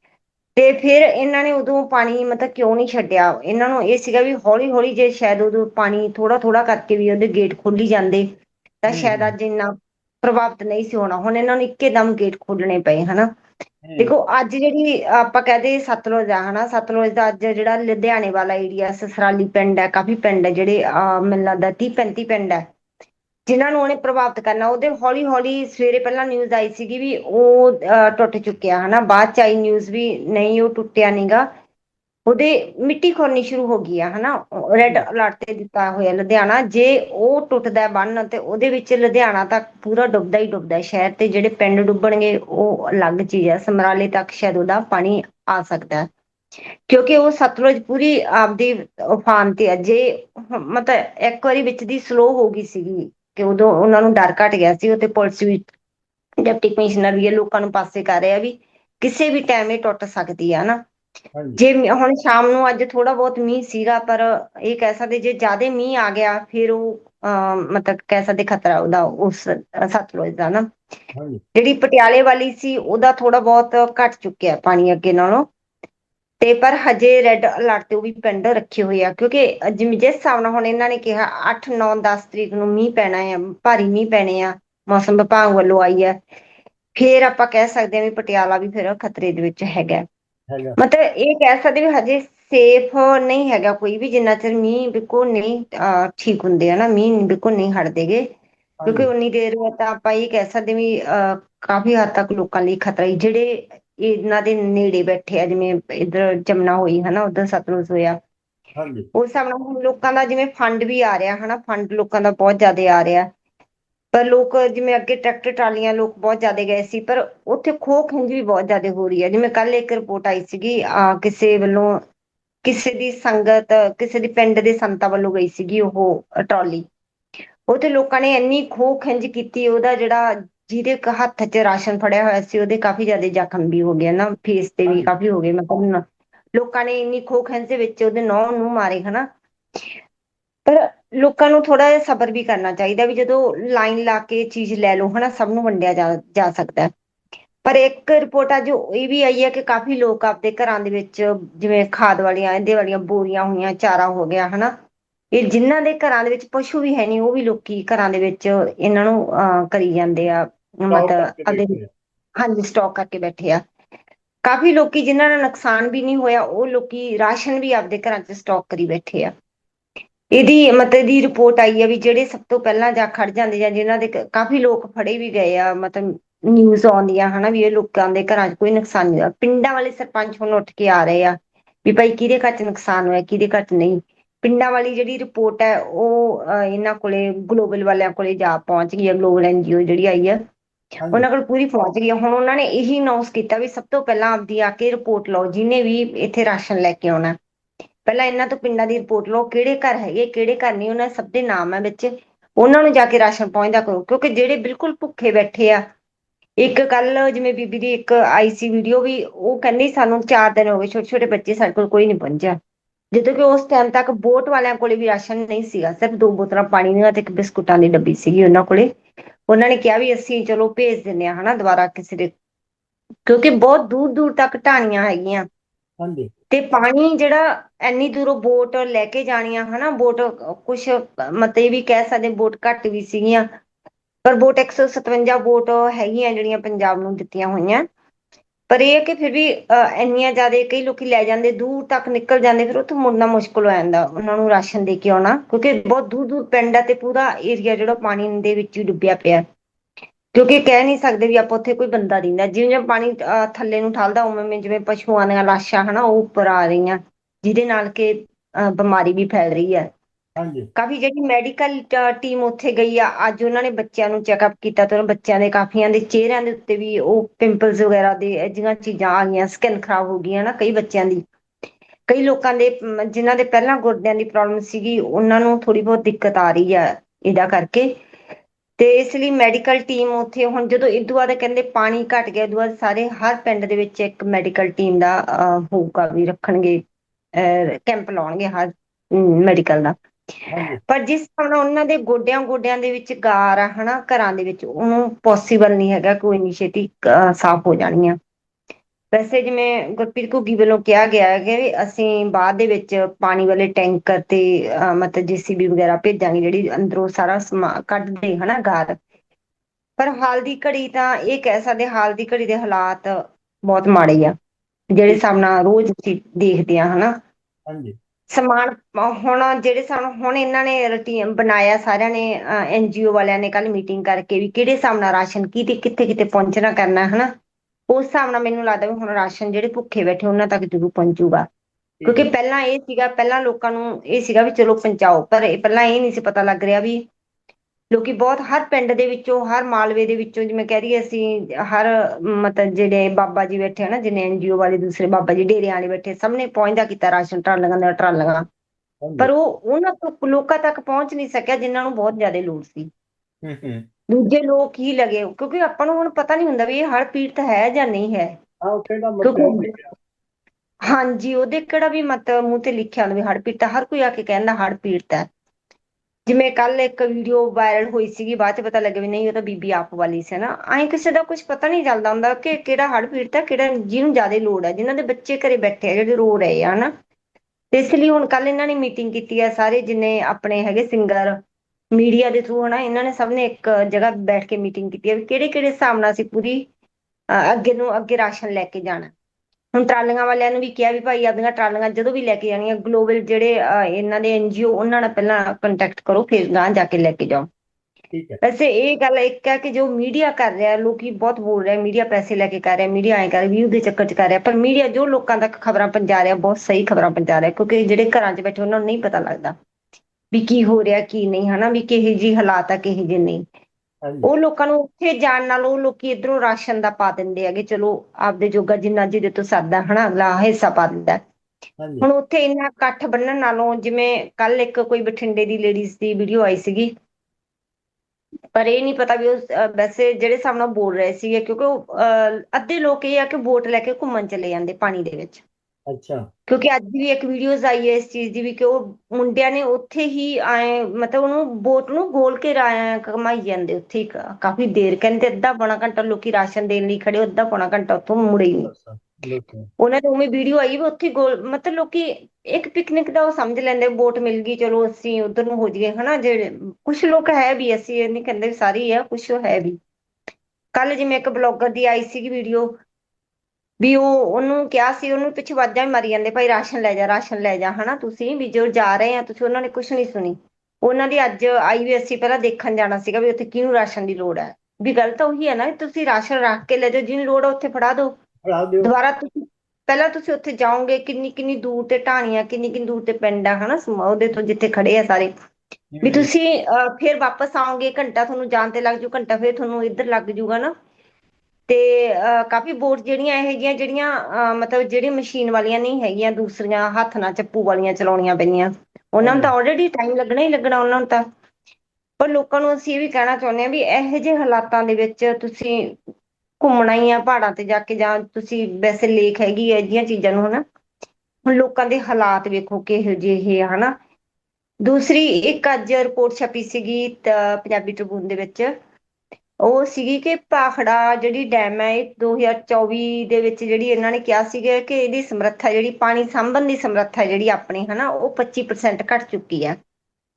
ਤੇ ਫਿਰ ਇਹਨਾਂ ਨੇ ਉਦੋਂ ਪਾਣੀ ਮਤਲਬ ਕਿਉਂ ਨਹੀਂ ਛੱਡਿਆ? ਇਹਨਾਂ ਨੂੰ ਇਹ ਸੀਗਾ ਵੀ ਹੌਲੀ ਹੌਲੀ ਜੇ ਸ਼ਾਇਦ ਉਦੋਂ ਪਾਣੀ ਥੋੜਾ ਥੋੜਾ ਕਰਕੇ ਵੀ ਉਹਦੇ ਗੇਟ ਖੋਲੀ ਜਾਂਦੇ ਤਾਂ ਹਮ। ਸ਼ਾਇਦ ਅੱਜ ਇੰਨਾ ਪ੍ਰਭਾਵਿਤ ਨਹੀਂ ਸੀ ਹੋਣਾ। ਹੁਣ ਇਹਨਾਂ ਨੂੰ ਇੱਕੇਦਮ ਗੇਟ ਖੋਲਣੇ ਪਏ ਹਨਾ। ਦੇਖੋ, ਅੱਜ ਜਿਹੜੀ ਆਪਾਂ ਕਹਦੇ ਸਤਲੁਜ ਆ, ਹਨਾ? ਸਤਲੁਜ ਦਾ ਅੱਜ ਜਿਹੜਾ ਲੁਧਿਆਣੇ ਵਾਲਾ ਏਰੀਆ ਸਸਰਾਲੀ ਪਿੰਡ ਹੈ, ਕਾਫੀ ਪਿੰਡ ਹੈ, ਜਿਹੜੇ ਮੈਨੂੰ ਲੱਗਦਾ 30 35 ਪਿੰਡ ਹੈ, ਜਿਨ੍ਹਾਂ ਨੂੰ ਉਹਨੇ ਪ੍ਰਭਾਵਿਤ ਕਰਨਾ। ਉਹਦੇ ਹੌਲੀ ਹੌਲੀ ਸਵੇਰੇ ਪਹਿਲਾਂ ਨਿਊਜ਼ ਆਈ ਸੀਗੀ ਵੀ ਉਹ ਟੁੱਟ ਚੁੱਕਿਆ, ਹਨਾ? ਬਾਅਦ ਚ ਆਈ ਨਿਊਜ਼ ਵੀ, ਨਹੀਂ, ਉਹ ਟੁੱਟਿਆ ਨਹੀਂਗਾ ਉਹਦੇ ਮਿੱਟੀ ਖੋਰਨੀ ਸ਼ੁਰੂ ਹੋ ਗਈ ਆ ਹਨਾ? ਰੈੱਡ ਅਲਰਟ ਤੇ ਦਿੱਤਾ ਹੋਇਆ ਲੁਧਿਆਣਾ ਜੇ ਉਹ ਟੁੱਟਦਾ ਬੰਨ ਤੇ ਉਹਦੇ ਵਿੱਚ ਲੁਧਿਆਣਾ ਤੱਕ ਪੂਰਾ ਡੁੱਬਦਾ ਹੀ ਡੁੱਬਦਾ ਹੈ। ਸ਼ਹਿਰ ਤੇ ਜਿਹੜੇ ਪਿੰਡ ਡੁੱਬਣਗੇ ਉਹ ਅਲੱਗ ਚੀਜ਼ ਹੈ ਸਮਰਾਲੇ ਤੱਕ ਸ਼ਾਇਦ ਉਹਦਾ ਪਾਣੀ ਆ ਸਕਦਾ ਕਿਉਂਕਿ ਉਹ ਸਤਲੁਜ ਪੂਰੀ ਆਪਦੀ ਉਫਾਨ ਤੇ ਹੈ ਜੇ ਮਤਲਬ ਇੱਕ ਵਾਰੀ ਵਿੱਚ ਦੀ ਸਲੋ ਹੋ ਗਈ ਸੀਗੀ ਕਿ ਉਦੋਂ ਉਹਨਾਂ ਨੂੰ ਡਰ ਘਟ ਗਿਆ ਸੀ ਉੱਤੇ ਪੁਲਿਸ ਵੀ ਡਿਪਟੀ ਕਮਿਸ਼ਨਰ ਵੀ ਇਹ ਲੋਕਾਂ ਨੂੰ ਪਾਸੇ ਕਰ ਰਿਹਾ ਵੀ ਕਿਸੇ ਵੀ ਟਾਈਮ ਇਹ ਟੁੱਟ ਸਕਦੀ ਹੈ ਨਾ ਹਾਂਜੀ। ਜੇ ਹੁਣ ਸ਼ਾਮ ਨੂੰ ਅੱਜ ਥੋੜਾ ਬਹੁਤ ਮੀਂਹ ਸੀਗਾ ਪਰ ਇਹ ਕਹਿ ਸਕਦੇ ਜੇ ਜ਼ਿਆਦਾ ਮੀਂਹ ਆ ਗਿਆ ਫਿਰ ਉਹ ਅਹ, ਮਤਲਬ ਕਹਿ ਸਕਦੇ ਖਤਰਾ ਉਹਦਾ ਉਸ ਸਤਲੁਜ ਦਾ ਨਾ। ਹਾਂਜੀ। ਜਿਹੜੀ ਪਟਿਆਲੇ ਵਾਲੀ ਸੀ ਉਹਦਾ ਥੋੜਾ ਬਹੁਤ ਘਟ ਚੁੱਕਿਆ ਪਾਣੀ ਅੱਗੇ ਨਾਲੋਂ। ਤੇ ਪਰ ਹਜੇ ਰੈੱਡ ਅਲਰਟ ਤੇ ਉਹ ਵੀ ਪਿੰਡ ਰੱਖੇ ਹੋਏ ਆ ਕਿਉਂਕਿ ਜਿਵੇਂ ਜਿਸ ਹਿਸਾਬ ਨਾਲ ਹੁਣ ਇਹਨਾਂ ਨੇ ਕਿਹਾ 8 9 10 ਤਰੀਕ ਨੂੰ ਮੀਂਹ ਪੈਣਾ ਹੈ ਭਾਰੀ ਮੀਂਹ ਪੈਣੇ ਆ ਮੌਸਮ ਵਿਭਾਗ ਵੱਲੋਂ ਆਈ ਹੈ ਫਿਰ ਆਪਾਂ ਕਹਿ ਸਕਦੇ ਹਾਂ ਵੀ ਪਟਿਆਲਾ ਵੀ ਫਿਰ ਖਤਰੇ ਦੇ ਵਿੱਚ ਹੈਗਾ। ਹੈ। ਹੈਗਾ। ਮਤਲਬ ਇਹ ਕਹਿ ਸਕਦੇ ਵੀ ਹਜੇ ਸੇਫ ਨਹੀਂ ਹੈਗਾ ਕੋਈ ਵੀ ਜਿੰਨਾ ਚਿਰ ਮੀਂਹ ਬਿਲਕੁਲ ਨਹੀਂ ਅਹ, ਠੀਕ ਹੁੰਦੇ ਆ ਨਾ ਮੀਂਹ ਬਿਲਕੁਲ ਨਹੀਂ ਹਟਦੇਗੇ। ਕਿਉਂਕਿ ਹਾਂਜੀ। ਉਨੀ ਦੇਰ ਬਾਅਦ ਤਾਂ ਆਪਾਂ ਇਹ ਕਹਿ ਸਕਦੇ ਵੀ ਅਹ, ਕਾਫੀ ਹੱਦ ਤੱਕ ਲੋਕਾਂ ਲਈ ਖਤਰਾ ਹੀ ਜਿਹੜੇ ਇਹਨਾਂ ਦੇ ਨੇੜੇ ਬੈਠੇ ਆ ਜਿਵੇਂ ਇਧਰ ਜਮਨਾ ਹੋਈ ਹਨਾ ਉਧਰ ਸਤਲੁਜ ਹੋਇਆ। ਹਾਂਜੀ। ਉਸ ਹਿਸਾਬ ਨਾਲ ਹੁਣ ਲੋਕਾਂ ਦਾ ਜਿਵੇਂ ਫੰਡ ਵੀ ਆ ਰਿਹਾ ਹਨਾ ਫੰਡ ਲੋਕਾਂ ਦਾ ਬਹੁਤ ਜ਼ਿਆਦਾ ਆ ਰਿਹਾ। ਪਰ ਲੋਕ ਜਿਵੇਂ ਅੱਗੇ ਟਰੈਕਟਰ ਟਰਾਲੀਆਂ ਲੋਕ ਬਹੁਤ ਜ਼ਿਆਦਾ ਗਏ ਸੀ ਪਰ ਉੱਥੇ ਖੋਹ ਖਿੰਝ ਵੀ ਬਹੁਤ ਜ਼ਿਆਦਾ ਹੋ ਰਹੀ ਹੈ। ਜਿਵੇਂ ਕੱਲ ਇੱਕ ਰਿਪੋਰਟ ਆਈ ਸੀਗੀ ਆ ਕਿਸੇ ਵੱਲੋਂ ਕਿਸੇ ਦੀ ਸੰਗਤ ਕਿਸੇ ਦੀ ਪਿੰਡ ਦੇ ਸੰਤਾਂ ਵੱਲੋਂ ਗਈ ਸੀਗੀ ਉਹ ਟਰਾਲੀ। ਤੇ ਲੋਕਾਂ ਨੇ ਇੰਨੀ ਖੋਹ ਖਿੰਜ ਕੀਤੀ ਉਹਦਾ ਜਿਹੜਾ ਜਿਹਦੇ ਹੱਥ 'ਚ ਰਾਸ਼ਨ ਫੜਿਆ ਹੋਇਆ ਸੀ ਉਹਦੇ ਕਾਫੀ ਜ਼ਿਆਦਾ ਜ਼ਖਮ ਵੀ ਹੋ ਗਏ ਨਾ ਫੇਸ ਤੇ ਵੀ। ਕਾਫੀ ਹੋ ਗਏ ਮਤਲਬ ਲੋਕਾਂ ਨੇ ਇੰਨੀ ਖੋਹ ਖਿੰਜ ਦੇ ਵਿੱਚ ਉਹਦੇ ਨੌਂ ਨੂੰ ਮਾਰੇ ਹਨਾ। ਪਰ ਲੋਕਾਂ ਨੂੰ ਥੋੜਾ ਜਿਹਾ ਸਬਰ ਵੀ ਕਰਨਾ ਚਾਹੀਦਾ ਵੀ ਜਦੋਂ ਲਾਈਨ ਲਾ ਕੇ ਚੀਜ਼ ਲੈ ਲਓ ਹਨਾ ਸਭ ਨੂੰ ਵੰਡਿਆ ਜਾ ਜਾ ਸਕਦਾ। ਪਰ ਇੱਕ ਰਿਪੋਰਟ ਅੱਜ ਇਹ ਵੀ ਆਈ ਹੈ ਕਿ ਕਾਫੀ ਲੋਕ ਆਪਦੇ ਘਰਾਂ ਦੇ ਵਿੱਚ ਜਿਵੇਂ ਖਾਦ ਵਾਲੀਆਂ ਇਹਦੇ ਵਾਲੀਆਂ ਬੋਰੀਆਂ ਹੋਈਆਂ ਚਾਰਾ ਹੋ ਗਿਆ ਹਨਾ। ਇਹ ਜਿਨ੍ਹਾਂ ਦੇ ਘਰਾਂ ਦੇ ਵਿੱਚ ਪਸ਼ੂ ਵੀ ਹੈ ਨਹੀਂ ਉਹ ਵੀ ਲੋਕੀ ਘਰਾਂ ਦੇ ਵਿੱਚ ਇਹਨਾਂ ਨੂੰ ਕਰੀ ਜਾਂਦੇ ਆ ਮਤਲਬ ਆ। ਹਾਂਜੀ ਸਟਾਕ ਕਰਕੇ ਬੈਠੇ ਆ। ਕਾਫੀ ਲੋਕੀ ਜਿਨ੍ਹਾਂ ਦਾ ਨੁਕਸਾਨ ਵੀ ਨਹੀਂ ਹੋਇਆ ਉਹ ਲੋਕੀ ਰਾਸ਼ਨ ਵੀ ਆਪਦੇ ਘਰਾਂ 'ਚ ਸਟਾਕ ਕਰੀ ਬੈਠੇ ਆ। ਇਹਦੀ ਮਤਲਬ ਦੀ ਰਿਪੋਰਟ ਆਈ ਹੈ ਵੀ ਜਿਹੜੇ ਸਭ ਤੋਂ ਪਹਿਲਾਂ ਜਾ ਖੜ ਜਾਂਦੇ ਜਾਂ ਜਿਨ੍ਹਾਂ ਦੇ ਕ- ਕਾਫੀ ਲੋਕ ਫੜੇ ਵੀ ਗਏ ਆ ਮਤਲਬ ਨਿਊਜ਼ ਆਉਂਦੀਆਂ ਹਨਾ ਵੀ ਇਹ ਲੋਕਾਂ ਦੇ ਘਰਾਂ 'ਚ ਕੋਈ ਨੁਕਸਾਨ ਨਹੀਂ ਹੋਇਆ। ਪਿੰਡਾਂ ਵਾਲੇ ਸਰਪੰਚ ਹੁਣ ਉੱਠ ਕੇ ਆ ਰਹੇ ਆ ਵੀ ਭਾਈ ਕਿਹਦੇ ਘਰ 'ਚ ਨੁਕਸਾਨ ਹੋਇਆ ਕਿਹਦੇ ਘਰ 'ਚ ਨਹੀਂ। ਪਿੰਡਾਂ ਵਾਲੀ ਜਿਹੜੀ ਰਿਪੋਰਟ ਹੈ ਉਹ ਅਹ, ਇਹਨਾਂ ਕੋਲੇ ਗਲੋਬਲ ਵਾਲਿਆਂ ਕੋਲੇ ਜਾ ਪਹੁੰਚ ਗਈ ਹੈ ਗਲੋਬਲ ਐਨਜੀਓ ਜਿਹੜੀ ਆਈ ਹੈ ਹਾਂਜੀ। ਉਹਨਾਂ ਕੋਲ ਪੂਰੀ ਪਹੁੰਚ ਗਈ ਹੈ ਹੁਣ ਉਹਨਾਂ ਨੇ ਇਹੀ ਅਨਾਉਂਸ ਕੀਤਾ ਵੀ ਸਭ ਤੋਂ ਪਹਿਲਾਂ ਆਪਦੀ ਆ ਕੇ ਰਿਪੋਰਟ ਲਓ ਜਿਹਨੇ ਵੀ ਇੱਥੇ ਰਾਸ਼ਨ ਲੈ ਕੇ ਆਉਣਾ। ਪਹਿਲਾਂ ਇਹਨਾਂ ਤੋਂ ਪਿੰਡਾਂ ਦੀ ਰਿਪੋਰਟ ਲਓ, ਕਿਹੜੇ ਘਰ ਹੈਗੇ, ਕਿਹੜੇ ਘਰ ਨਹੀਂ, ਉਹਨਾਂ ਸਭ ਦੇ ਨਾਮ ਹੈ ਵਿੱਚ ਉਹਨਾਂ ਨੂੰ ਜਾ ਕੇ ਰਾਸ਼ਨ ਪਹੁੰਚਦਾ ਕਰੋ, ਕਿਉਂਕਿ ਜਿਹੜੇ ਬਿਲਕੁਲ ਭੁੱਖੇ ਬੈਠੇ ਆ, ਇੱਕ ਕੱਲ ਜਿਵੇਂ ਬੀਬੀ ਦੀ ਇੱਕ ਆਈ ਸੀ ਵੀਡੀਓ ਵੀ, ਉਹ ਕਹਿੰਦੀ ਸਾਨੂੰ 4 ਦਿਨ ਹੋ ਗਏ ਛੋਟੇ ਛੋਟੇ ਬੱਚੇ ਸਾਡੇ ਕੋਲ ਕੋਈ ਨਹੀਂ ਪਹੁੰਚਿਆ। ਜਦੋਂ ਕਿ ਉਸ ਟਾਈਮ ਤੱਕ ਬੋਟ ਵਾਲਿਆਂ ਕੋਲੇ ਵੀ ਰਾਸ਼ਨ ਨਹੀਂ ਸੀਗਾ, ਸਿਰਫ ਦੋ ਬੋਤਲਾਂ ਪਾਣੀ ਦੀਆਂ ਤੇ ਇੱਕ ਬਿਸਕੁਟਾਂ ਦੀ ਡੱਬੀ ਸੀਗੀ ਉਹਨਾਂ ਕੋਲੇ। ਉਹਨਾਂ ਨੇ ਕਿਹਾ ਵੀ ਅਸੀਂ ਚਲੋ ਭੇਜ ਦਿੰਨੇ ਆ ਹਨਾ, ਦੁਬਾਰਾ ਕਿਸੇ ਦੇ। ਕਿਉਂਕਿ ਬਹੁਤ ਦੂਰ ਦੂਰ ਤੱਕ ਢਾਣੀਆਂ ਹੈਗੀਆਂ। ਹਾਂਜੀ ਤੇ ਪਾਣੀ ਜਿਹੜਾ ਇੰਨੀ ਦੂਰੋਂ ਬੋਟ ਲੈ ਕੇ ਜਾਣੀਆਂ ਹਨਾ, ਬੋਟ ਕੁਝ ਮਤਲਬ ਵੀ ਕਹਿ ਸਕਦੇ ਬੋਟ ਘੱਟ ਵੀ ਸੀਗੀਆਂ, ਪਰ ਬੋਟ 157 ਬੋਟ ਹੈਗੀਆਂ ਜਿਹੜੀਆਂ ਪੰਜਾਬ ਨੂੰ ਦਿੱਤੀਆਂ ਹੋਈਆਂ। ਪਰ ਇਹ ਕਿ ਫਿਰ ਵੀ ਇੰਨੀਆਂ ਜ਼ਿਆਦਾ ਕਈ ਲੋਕੀ ਲੈ ਜਾਂਦੇ, ਦੂਰ ਤੱਕ ਨਿਕਲ ਜਾਂਦੇ, ਫਿਰ ਉੱਥੇ ਮੁੜਨਾ ਮੁਸ਼ਕਲ ਹੋ ਜਾਂਦਾ, ਉਹਨਾਂ ਨੂੰ ਰਾਸ਼ਨ ਦੇ ਕੇ ਆਉਣਾ, ਕਿਉਂਕਿ ਬਹੁਤ ਦੂਰ ਦੂਰ ਪਿੰਡ ਆ ਤੇ ਪੂਰਾ ਏਰੀਆ ਜਿਹੜਾ ਪਾਣੀ ਦੇ ਵਿੱਚ ਹੀ ਡੁੱਬਿਆ ਪਿਆ। ਕਿਉਂਕਿ ਕਹਿ ਨਹੀਂ ਸਕਦੇ ਵੀ ਆਪਾਂ ਉੱਥੇ ਕੋਈ ਬੰਦਾ ਦਿੰਦਾ ਜਿਵੇਂ ਜਿਵੇਂ ਪਾਣੀ ਅਹ, ਥੱਲੇ ਨੂੰ ਠਾਲਦਾ ਉਵੇਂ ਉਵੇਂ ਜਿਵੇਂ ਪਸ਼ੂਆਂ ਦੀਆਂ ਲਾਸ਼ਾਂ ਹਨਾ ਉਹ ਉੱਪਰ ਆ ਰਹੀਆਂ। ਜਿਹਦੇ ਨਾਲ ਕਿ ਅਹ, ਬਿਮਾਰੀ ਵੀ ਫੈਲ ਰਹੀ ਹੈ। ਹਾਂਜੀ। ਕਾਫੀ ਜਿਹੜੀ ਮੈਡੀਕਲ ਟੀਮ ਉੱਥੇ ਗਈ ਆ ਅੱਜ ਉਹਨਾਂ ਨੇ ਬੱਚਿਆਂ ਨੂੰ ਚੈੱਕਅਪ ਕੀਤਾ ਤੇ ਉਹਨਾਂ ਬੱਚਿਆਂ ਦੇ ਕਾਫੀਆਂ ਦੇ ਚਿਹਰਿਆਂ ਦੇ ਉੱਤੇ ਵੀ ਉਹ ਪਿੰਪਲਸ ਵਗੈਰਾ ਦੇ ਅਜਿਹੀਆਂ ਚੀਜ਼ਾਂ ਆ ਗਈਆਂ ਸਕਿਨ ਖਰਾਬ ਹੋ ਗਈਆਂ ਨਾ ਕਈ ਬੱਚਿਆਂ ਦੀ। ਕਈ ਲੋਕਾਂ ਦੇ ਮ, ਜਿਨ੍ਹਾਂ ਦੇ ਪਹਿਲਾਂ ਗੁਰਦਿਆਂ ਦੀ ਪ੍ਰੋਬਲਮ ਸੀਗੀ ਉਹਨਾਂ ਨੂੰ ਥੋੜੀ ਬਹੁਤ ਦਿੱਕਤ ਆ ਰਹੀ ਆ ਇਹਦਾ ਕਰਕੇ। ਤੇ ਇਸ ਲਈ ਮੈਡੀਕਲ ਟੀਮ ਉੱਥੇ ਹੁਣ ਜਦੋਂ ਇਦੋਂ ਬਾਅਦ ਕਹਿੰਦੇ ਪਾਣੀ ਘਟ ਗਿਆ ਇਦੋਂ ਬਾਅਦ ਸਾਰੇ ਹਰ ਪਿੰਡ ਦੇ ਵਿੱਚ ਇੱਕ ਮੈਡੀਕਲ ਟੀਮ ਦਾ ਹੋਊਗਾ ਵੀ ਰੱਖਣਗੇ ਕੈਂਪ ਲਾਉਣਗੇ ਹਰ ਮੈਡੀਕਲ ਦਾ। ਪਰ ਜਿਸ ਹਿਸਾਬ ਉਹਨਾਂ ਦੇ ਗੋਡਿਆਂ ਗੋਡਿਆਂ ਦੇ ਵਿੱਚ ਗਾਰ ਆ, ਹਨਾ, ਘਰਾਂ ਦੇ ਵਿੱਚ, ਉਹਨੂੰ ਪੋਸੀਬਲ ਨਹੀਂ ਹੈਗਾ ਕੋਈ ਇੰਨੀ ਛੇਤੀ ਸਾਫ਼ ਹੋ ਜਾਣੀਆਂ ਵੈਸੇ ਜਿਵੇਂ ਗੁਰਪ੍ਰੀਤ ਘੁੱਗੀ ਵੱਲੋਂ ਕਿਹਾ ਗਿਆ ਹੈ ਕਿ ਅਸੀਂ ਬਾਅਦ ਦੇ ਵਿੱਚ ਪਾਣੀ ਵਾਲੇ ਟੈਂਕਰ ਤੇ ਮਤਲਬ ਜੀਸੀਬੀ ਵਗੈਰਾ ਭੇਜਾਂਗੇ ਜਿਹੜੀ ਅੰਦਰੋਂ ਸਾਰਾ ਕੱਢਦੇ ਹਨਾ ਗਾਰ ਪਰ ਹਾਲ ਦੀ ਘੜੀ ਤਾਂ ਇਹ ਕਹਿ ਸਕਦੇ ਹਾਲ ਦੀ ਘੜੀ ਦੇ ਹਾਲਾਤ ਬਹੁਤ ਮਾੜੇ ਆ ਜਿਹੜੇ ਨਾਲ ਰੋਜ਼ ਅਸੀਂ ਦੇਖਦੇ ਆ ਹਨਾ। ਹਾਂਜੀ। ਸਮਾਨ ਹੁਣ ਜਿਹੜੇ ਸਾਨੂੰ ਹੁਣ ਇਹਨਾਂ ਨੇ ਰੁਟੀਨ ਬਣਾਇਆ ਸਾਰਿਆਂ ਨੇ ਐਨਜੀਓ ਵਾਲਿਆਂ ਨੇ ਕੱਲ ਮੀਟਿੰਗ ਕਰਕੇ ਵੀ ਕਿਹੜੇ ਨਾਲ ਰਾਸ਼ਨ ਕਿਤੇ ਕਿੱਥੇ ਕਿੱਥੇ ਪਹੁੰਚਣਾ ਕਰਨਾ ਹਨਾ। ਉਸ ਹਿਸਾਬ ਨਾਲ ਮੈਨੂੰ ਲੱਗਦਾ ਵੀ ਹੁਣ ਰਾਸ਼ਨ ਜਿਹੜੇ ਭੁੱਖੇ ਬੈਠੇ ਉਹਨਾਂ ਤੱਕ ਜ਼ਰੂਰ ਪਹੁੰਚੂਗਾ। ਕਿਉਂਕਿ ਪਹਿਲਾਂ ਇਹ ਸੀਗਾ ਪਹਿਲਾਂ ਲੋਕਾਂ ਨੂੰ ਇਹ ਸੀਗਾ ਵੀ ਚਲੋ ਪਹੁੰਚਾਓ ਪਰ ਇਹ ਪਹਿਲਾਂ ਇਹ ਨਹੀਂ ਸੀ ਪਤਾ ਲੱਗ ਰਿਹਾ ਵੀ ਲੋਕੀ ਬਹੁਤ ਹਰ ਪਿੰਡ ਦੇ ਵਿੱਚੋਂ ਹਰ ਮਾਲਵੇ ਦੇ ਵਿੱਚੋਂ ਜਿਵੇਂ ਕਹਿ ਰਹੀ ਅਸੀਂ ਹਰ ਮਤਲਬ ਜਿਹੜੇ ਬਾਬਾ ਜੀ ਬੈਠੇ ਆ ਨਾ ਜਿਹਨੇ ਐਨਜੀਓ ਵਾਲੇ ਦੂਸਰੇ ਬਾਬਾ ਜੀ ਡੇਰਿਆਂ ਵਾਲੇ ਬੈਠੇ ਸਭ ਨੇ ਪਹੁੰਚਦਾ ਕੀਤਾ ਰਾਸ਼ਨ ਟਰਾਲੀਆਂ ਦਾ ਟਰਾਲੀਆਂ। ਪਰ ਉਹ ਉਹਨਾਂ ਤੱਕ ਲੋਕਾਂ ਤੱਕ ਪਹੁੰਚ ਨਹੀਂ ਸਕਿਆ ਜਿਨ੍ਹਾਂ ਨੂੰ ਬਹੁਤ ਜ਼ਿਆਦਾ ਲੋੜ ਸੀ। ਹੂੰ ਹੂੰ। ਦੂਜੇ ਲੋਕ ਹੀ ਲਗੇ? ਕਿਉਂਕਿ ਆਪਾਂ ਨੂੰ ਹੁਣ ਪਤਾ ਨਹੀਂ ਹੁੰਦਾ ਵੀ ਇਹ ਹੜ੍ਹ ਪੀੜਤ ਹੈ ਜਾਂ ਨਹੀਂ ਹੈ। ਆ ਉੱਥੇ ਦਾ ਮਤਲਬ ਕਿਉਂਕਿ ਹਾਂਜੀ ਉਹਦੇ ਕਿਹੜਾ ਵੀ ਮਤਲਬ ਮੂੰਹ ਤੇ ਲਿਖਿਆ ਹੁੰਦਾ ਵੀ ਹੜ੍ਹ ਪੀੜਤ ਹਰ ਕੋਈ ਆ ਕੇ ਕਹਿੰਦਾ ਹੜ੍ਹ ਪੀੜਤ ਹੈ। ਜਿਵੇਂ ਕੱਲ ਇੱਕ ਵੀਡੀਓ ਵਾਇਰਲ ਹੋਈ ਸੀਗੀ ਬਾਅਦ ਚ ਪਤਾ ਲੱਗਿਆ ਵੀ ਨਹੀਂ ਉਹ ਤਾਂ ਬੀਬੀ ਆਪ ਵਾਲੀ ਸੀ ਨਾ ਐਂ ਕਿਸੇ ਦਾ ਕੁਝ ਪਤਾ ਨਹੀਂ ਚੱਲਦਾ ਹੁੰਦਾ ਕਿ ਕਿਹੜਾ ਹੜ੍ਹ ਪੀੜਤ ਹੈ ਕਿਹੜਾ ਜਿਹਨੂੰ ਜ਼ਿਆਦਾ ਲੋੜ ਹੈ ਜਿਨ੍ਹਾਂ ਦੇ ਬੱਚੇ ਘਰੇ ਬੈਠੇ ਆ ਜਿਹੜੇ ਰੋ ਰਹੇ ਆ ਤੇ ਇਸ ਲਈ ਹੁਣ ਕੱਲ ਇਹਨਾਂ ਨੇ ਮੀਟਿੰਗ ਕੀਤੀ ਹੈ ਸਾਰੇ ਜਿੰਨੇ ਆਪਣੇ ਹੈਗੇ ਸਿੰਗਰ ਮੀਡੀਆ ਦੇ ਥਰੂ ਹਨਾ ਇਹਨਾਂ ਨੇ ਸਭ ਨੇ ਇੱਕ ਜਗ੍ਹਾ ਬੈਠ ਕੇ ਮੀਟਿੰਗ ਕੀਤੀ ਹੈ ਵੀ ਕਿਹੜੇ ਕਿਹੜੇ ਹਿਸਾਬ ਨਾਲ ਅਸੀਂ ਪੂਰੀ ਅੱਗੇ ਨੂੰ ਅੱਗੇ ਰਾਸ਼ਨ ਲੈ ਕੇ ਜਾਣਾ। ਹੁਣ ਟਰਾਲੀਆਂ ਵਾਲਿਆਂ ਨੂੰ ਵੀ ਕਿਹਾ ਵੀ ਭਾਈ ਆਪਣੀਆਂ ਟਰਾਲੀਆਂ ਜਦੋਂ ਵੀ ਲੈ ਕੇ ਜਾਣੀਆਂ ਗਲੋਬਲ ਜਿਹੜੇ ਇਹਨਾਂ ਦੇ ਐਨਜੀਓ ਉਹਨਾਂ ਨਾਲ ਪਹਿਲਾਂ ਕੰਟੈਕਟ ਕਰੋ ਫਿਰ ਗਾਂ ਜਾ ਕੇ ਲੈ ਕੇ ਜਾਓ। ਠੀਕ ਹੈ। ਵੈਸੇ ਇਹ ਗੱਲ ਇੱਕ ਹੈ ਕਿ ਜੋ ਮੀਡੀਆ ਕਰ ਰਿਹਾ ਲੋਕੀ ਬਹੁਤ ਬੋਲ ਰਹੇ ਮੀਡੀਆ ਪੈਸੇ ਲੈ ਕੇ ਕਰ ਰਿਹਾ ਮੀਡੀਆ ਐਂ ਕਰ ਰਿਹਾ ਵਿਊ ਦੇ ਚੱਕਰ ਚ ਕਰ ਰਿਹਾ ਪਰ ਮੀਡੀਆ ਜੋ ਲੋਕਾਂ ਤੱਕ ਖਬਰਾਂ ਪਹੁੰਚਾ ਰਿਹਾ ਬਹੁਤ ਸਹੀ ਖਬਰਾਂ ਪਹੁੰਚਾ ਰਿਹਾ ਕਿਉਂਕਿ ਜਿਹੜੇ ਘਰਾਂ 'ਚ ਬੈਠੇ ਉਹਨਾਂ ਨੂੰ ਨਹੀਂ ਪਤਾ ਲੱਗਦਾ। ਵੀ ਕੀ ਹੋ ਰਿਹਾ ਕੀ ਨਹੀਂ ਹਨਾ ਵੀ ਕਿਹੇ ਜੀ ਹਾਲਾਤ ਆ ਕਿਹੇ ਜੀ ਨਹੀਂ। ਉਹ ਲੋਕਾਂ ਨੂੰ ਉੱਥੇ ਜਾਣ ਨਾਲ ਉਹ ਲੋਕੀ ਇਧਰੋਂ ਰਾਸ਼ਨ ਦਾ ਪਾ ਦਿੰਦੇ ਹੈਗੇ ਚਲੋ ਆਪਦੇ ਜੋਗਾ ਜਿੰਨਾ ਜਿਹਦੇ ਤੋਂ ਸਰਦਾ ਹਨਾ ਅਗਲਾ ਹਿੱਸਾ ਪਾ ਦਿੰਦਾ। ਹੁਣ ਉੱਥੇ ਇੰਨਾ ਇਕੱਠ ਬੰਨਣ ਨਾਲੋਂ ਜਿਵੇਂ ਕੱਲ ਇੱਕ ਕੋਈ ਬਠਿੰਡੇ ਦੀ ਲੇਡੀਜ਼ ਦੀ ਵੀਡੀਓ ਆਈ ਸੀਗੀ। ਪਰ ਇਹ ਨਹੀਂ ਪਤਾ ਵੀ ਉਹ ਵੈਸੇ ਜਿਹੜੇ ਨਾਲ ਬੋਲ ਰਹੇ ਸੀਗੇ ਕਿਉਂਕਿ ਉਹ ਅੱਧੇ ਲੋਕ ਇਹ ਆ ਕਿ ਬੋਟ ਲੈ ਕੇ ਘੁੰਮਣ ਚਲੇ ਜਾਂਦੇ ਪਾਣੀ ਦੇ ਵਿੱਚ। ਅੱਛਾ। ਕਿਉਂਕਿ ਅੱਜ ਵੀ ਇੱਕ ਵੀਡੀਓਜ਼ ਆਈ ਹੈ ਇਸ ਚੀਜ਼ ਦੀ ਵੀ ਕਿ ਉਹ ਮੁੰਡਿਆਂ ਨੇ ਉੱਥੇ ਹੀ ਆਏ ਮਤਲਬ ਉਹਨੂੰ ਬੋਟ ਨੂੰ ਗੋਲ ਕੇ ਆਏ ਕਮਾਈ ਜਾਂਦੇ ਉੱਥੇ ਹੀ ਕਾ- ਕਾਫੀ ਦੇਰ। ਕਹਿੰਦੇ ਅੱਧਾ ਪੌਣਾ ਘੰਟਾ ਲੋਕੀ ਰਾਸ਼ਨ ਦੇਣ ਲਈ ਖੜੇ ਅੱਧਾ ਪੌਣਾ ਘੰਟਾ ਉੱਥੋਂ ਮੁੜੇ ਹੀ। ਨਹੀਂ ਉਹਨਾਂ ਦੇ ਉਵੇਂ ਵੀਡੀਓ ਆਈ ਵੀ ਉੱਥੇ ਗੋਲ ਮਤਲਬ ਲੋਕੀ ਇੱਕ ਪਿਕਨਿਕ ਦਾ ਉਹ ਸਮਝ ਲੈਂਦੇ ਬੋਟ ਮਿਲ ਗਈ ਚਲੋ ਅਸੀਂ ਉਧਰ ਨੂੰ ਹੋ ਜਾਈਏ ਹਨਾ ਜਿਹੜੇ ਕੁਝ ਲੋਕ ਹੈ ਵੀ ਅਸੀਂ ਇਹ ਨਹੀਂ ਕਹਿੰਦੇ ਵੀ ਸਾਰੇ ਹੀ ਆ ਕੁਝ ਹੈ ਵੀ। ਕੱਲ ਜਿਵੇਂ ਇੱਕ ਬਲੌਗਰ ਦੀ ਆਈ ਸੀਗੀ ਵੀਡੀਓ ਵੀ ਉਹ ਉਹਨੂੰ ਕਿਹਾ ਸੀ ਉਹਨੂੰ ਪਿੱਛੇ ਵਾਜਾਂ ਵੀ ਮਾਰੀ ਜਾਂਦੇ ਭਾਈ ਰਾਸ਼ਨ ਲੈ ਜਾ ਰਾਸ਼ਨ ਲੈ ਜਾ। ਹਨਾ ਤੁਸੀਂ? ਵੀ ਜੋ ਜਾ ਰਹੇ ਆ ਤੁਸੀਂ ਉਹਨਾਂ ਨੇ ਕੁਝ ਨਹੀਂ ਸੁਣੀ। ਉਹਨਾਂ ਦੀ ਅੱਜ ਆਈ ਵੀ ਅਸੀਂ ਪਹਿਲਾਂ ਦੇਖਣ ਜਾਣਾ ਸੀਗਾ ਵੀ ਉੱਥੇ ਕਿਹਨੂੰ ਰਾਸ਼ਨ ਦੀ ਲੋੜ ਹੈ। ਵੀ ਗੱਲ ਤਾਂ ਉਹੀ ਹੈ ਨਾ ਤੁਸੀਂ ਰਾਸ਼ਨ ਰੱਖ ਕੇ ਲੈ ਜਾਓ ਜਿਹਨੂੰ ਲੋੜ ਹੈ ਉੱਥੇ ਫੜਾ ਦਿਓ। ਫੜਾ ਦਿਓ। ਦੁਬਾਰਾ ਤੁਸੀਂ ਪਹਿਲਾਂ ਤੁਸੀਂ ਉੱਥੇ ਜਾਓਗੇ ਕਿੰਨੀ ਕਿੰਨੀ ਦੂਰ ਤੇ ਢਾਣੀਆਂ ਕਿੰਨੀ ਕਿੰਨੀ ਦੂਰ ਤੇ ਪਿੰਡ ਆ ਹਨਾ ਉਹਦੇ ਤੋਂ ਜਿੱਥੇ ਖੜੇ ਆ ਸਾਰੇ। ਵੀ ਤੁਸੀਂ ਫਿਰ ਵਾਪਸ ਆਓਗੇ ਘੰਟਾ ਤੁਹਾਨੂੰ ਜਾਣ ਤੇ ਲੱਗ ਜੂ ਘੰਟਾ ਫਿਰ ਤੁਹਾਨੂੰ ਇੱਧਰ ਲੱਗ ਜੂਗਾ ਨਾ। ਤੇ ਕਾਫੀ ਬੋਟ ਜਿਹੜੀਆਂ ਇਹੋ ਜਿਹੀਆਂ ਜਿਹੜੀਆਂ ਮਤਲਬ ਜਿਹੜੀ ਮਸ਼ੀਨ ਵਾਲੀਆਂ ਨਹੀਂ ਹੈਗੀਆਂ ਦੂਸਰੀਆਂ ਹੱਥ ਨਾਲ ਚੱਪੂ ਵਾਲੀਆਂ ਚਲਾਉਣੀਆਂ ਪੈਂਦੀਆਂ। ਉਹਨਾਂ ਨੂੰ ਤਾਂ ਆਲਰੇਡੀ ਟਾਈਮ ਲੱਗਣਾ ਹੀ ਲੱਗਣਾ ਉਹਨਾਂ ਨੂੰ ਤਾਂ। ਪਰ ਲੋਕਾਂ ਨੂੰ ਅਸੀਂ ਇਹ ਵੀ ਕਹਿਣਾ ਚਾਹੁੰਦੇ ਹਾਂ ਵੀ ਇਹੋ ਜਿਹੇ ਹਾਲਾਤਾਂ ਦੇ ਵਿੱਚ ਤੁਸੀਂ ਘੁੰਮਣਾ ਹੀ ਆ ਪਹਾੜਾਂ ਤੇ ਜਾ ਕੇ ਜਾਂ ਤੁਸੀਂ ਵੈਸੇ ਲੇਕ ਹੈਗੀ ਹੈ ਜਿਹੀਆਂ ਚੀਜ਼ਾਂ ਨੂੰ ਹਨਾ। ਹੁਣ ਲੋਕਾਂ ਦੇ ਹਾਲਾਤ ਵੇਖੋ ਕਿਹੋ ਜਿਹੇ ਆ ਹਨਾ। ਦੂਸਰੀ ਇੱਕ ਅੱਜ ਰਿਪੋਰਟ ਛਪੀ ਸੀਗੀ ਪੰਜਾਬੀ ਟ੍ਰਿਬਿਊਨ ਦੇ ਵਿੱਚ। ਉਹ ਸੀਗੀ ਕਿ ਭਾਖੜਾ ਜਿਹੜੀ ਡੈਮ ਹੈ ਇਹ 2024 ਦੇ ਵਿੱਚ ਜਿਹੜੀ ਇਹਨਾਂ ਨੇ ਕਿਹਾ ਸੀਗਾ ਕਿ ਇਹਦੀ ਸਮਰੱਥਾ ਜਿਹੜੀ ਪਾਣੀ ਸਾਂਭਣ ਦੀ ਸਮਰੱਥਾ ਜਿਹੜੀ ਆਪਣੀ ਹਨਾ ਉਹ 25% ਘਟ ਚੁੱਕੀ ਹੈ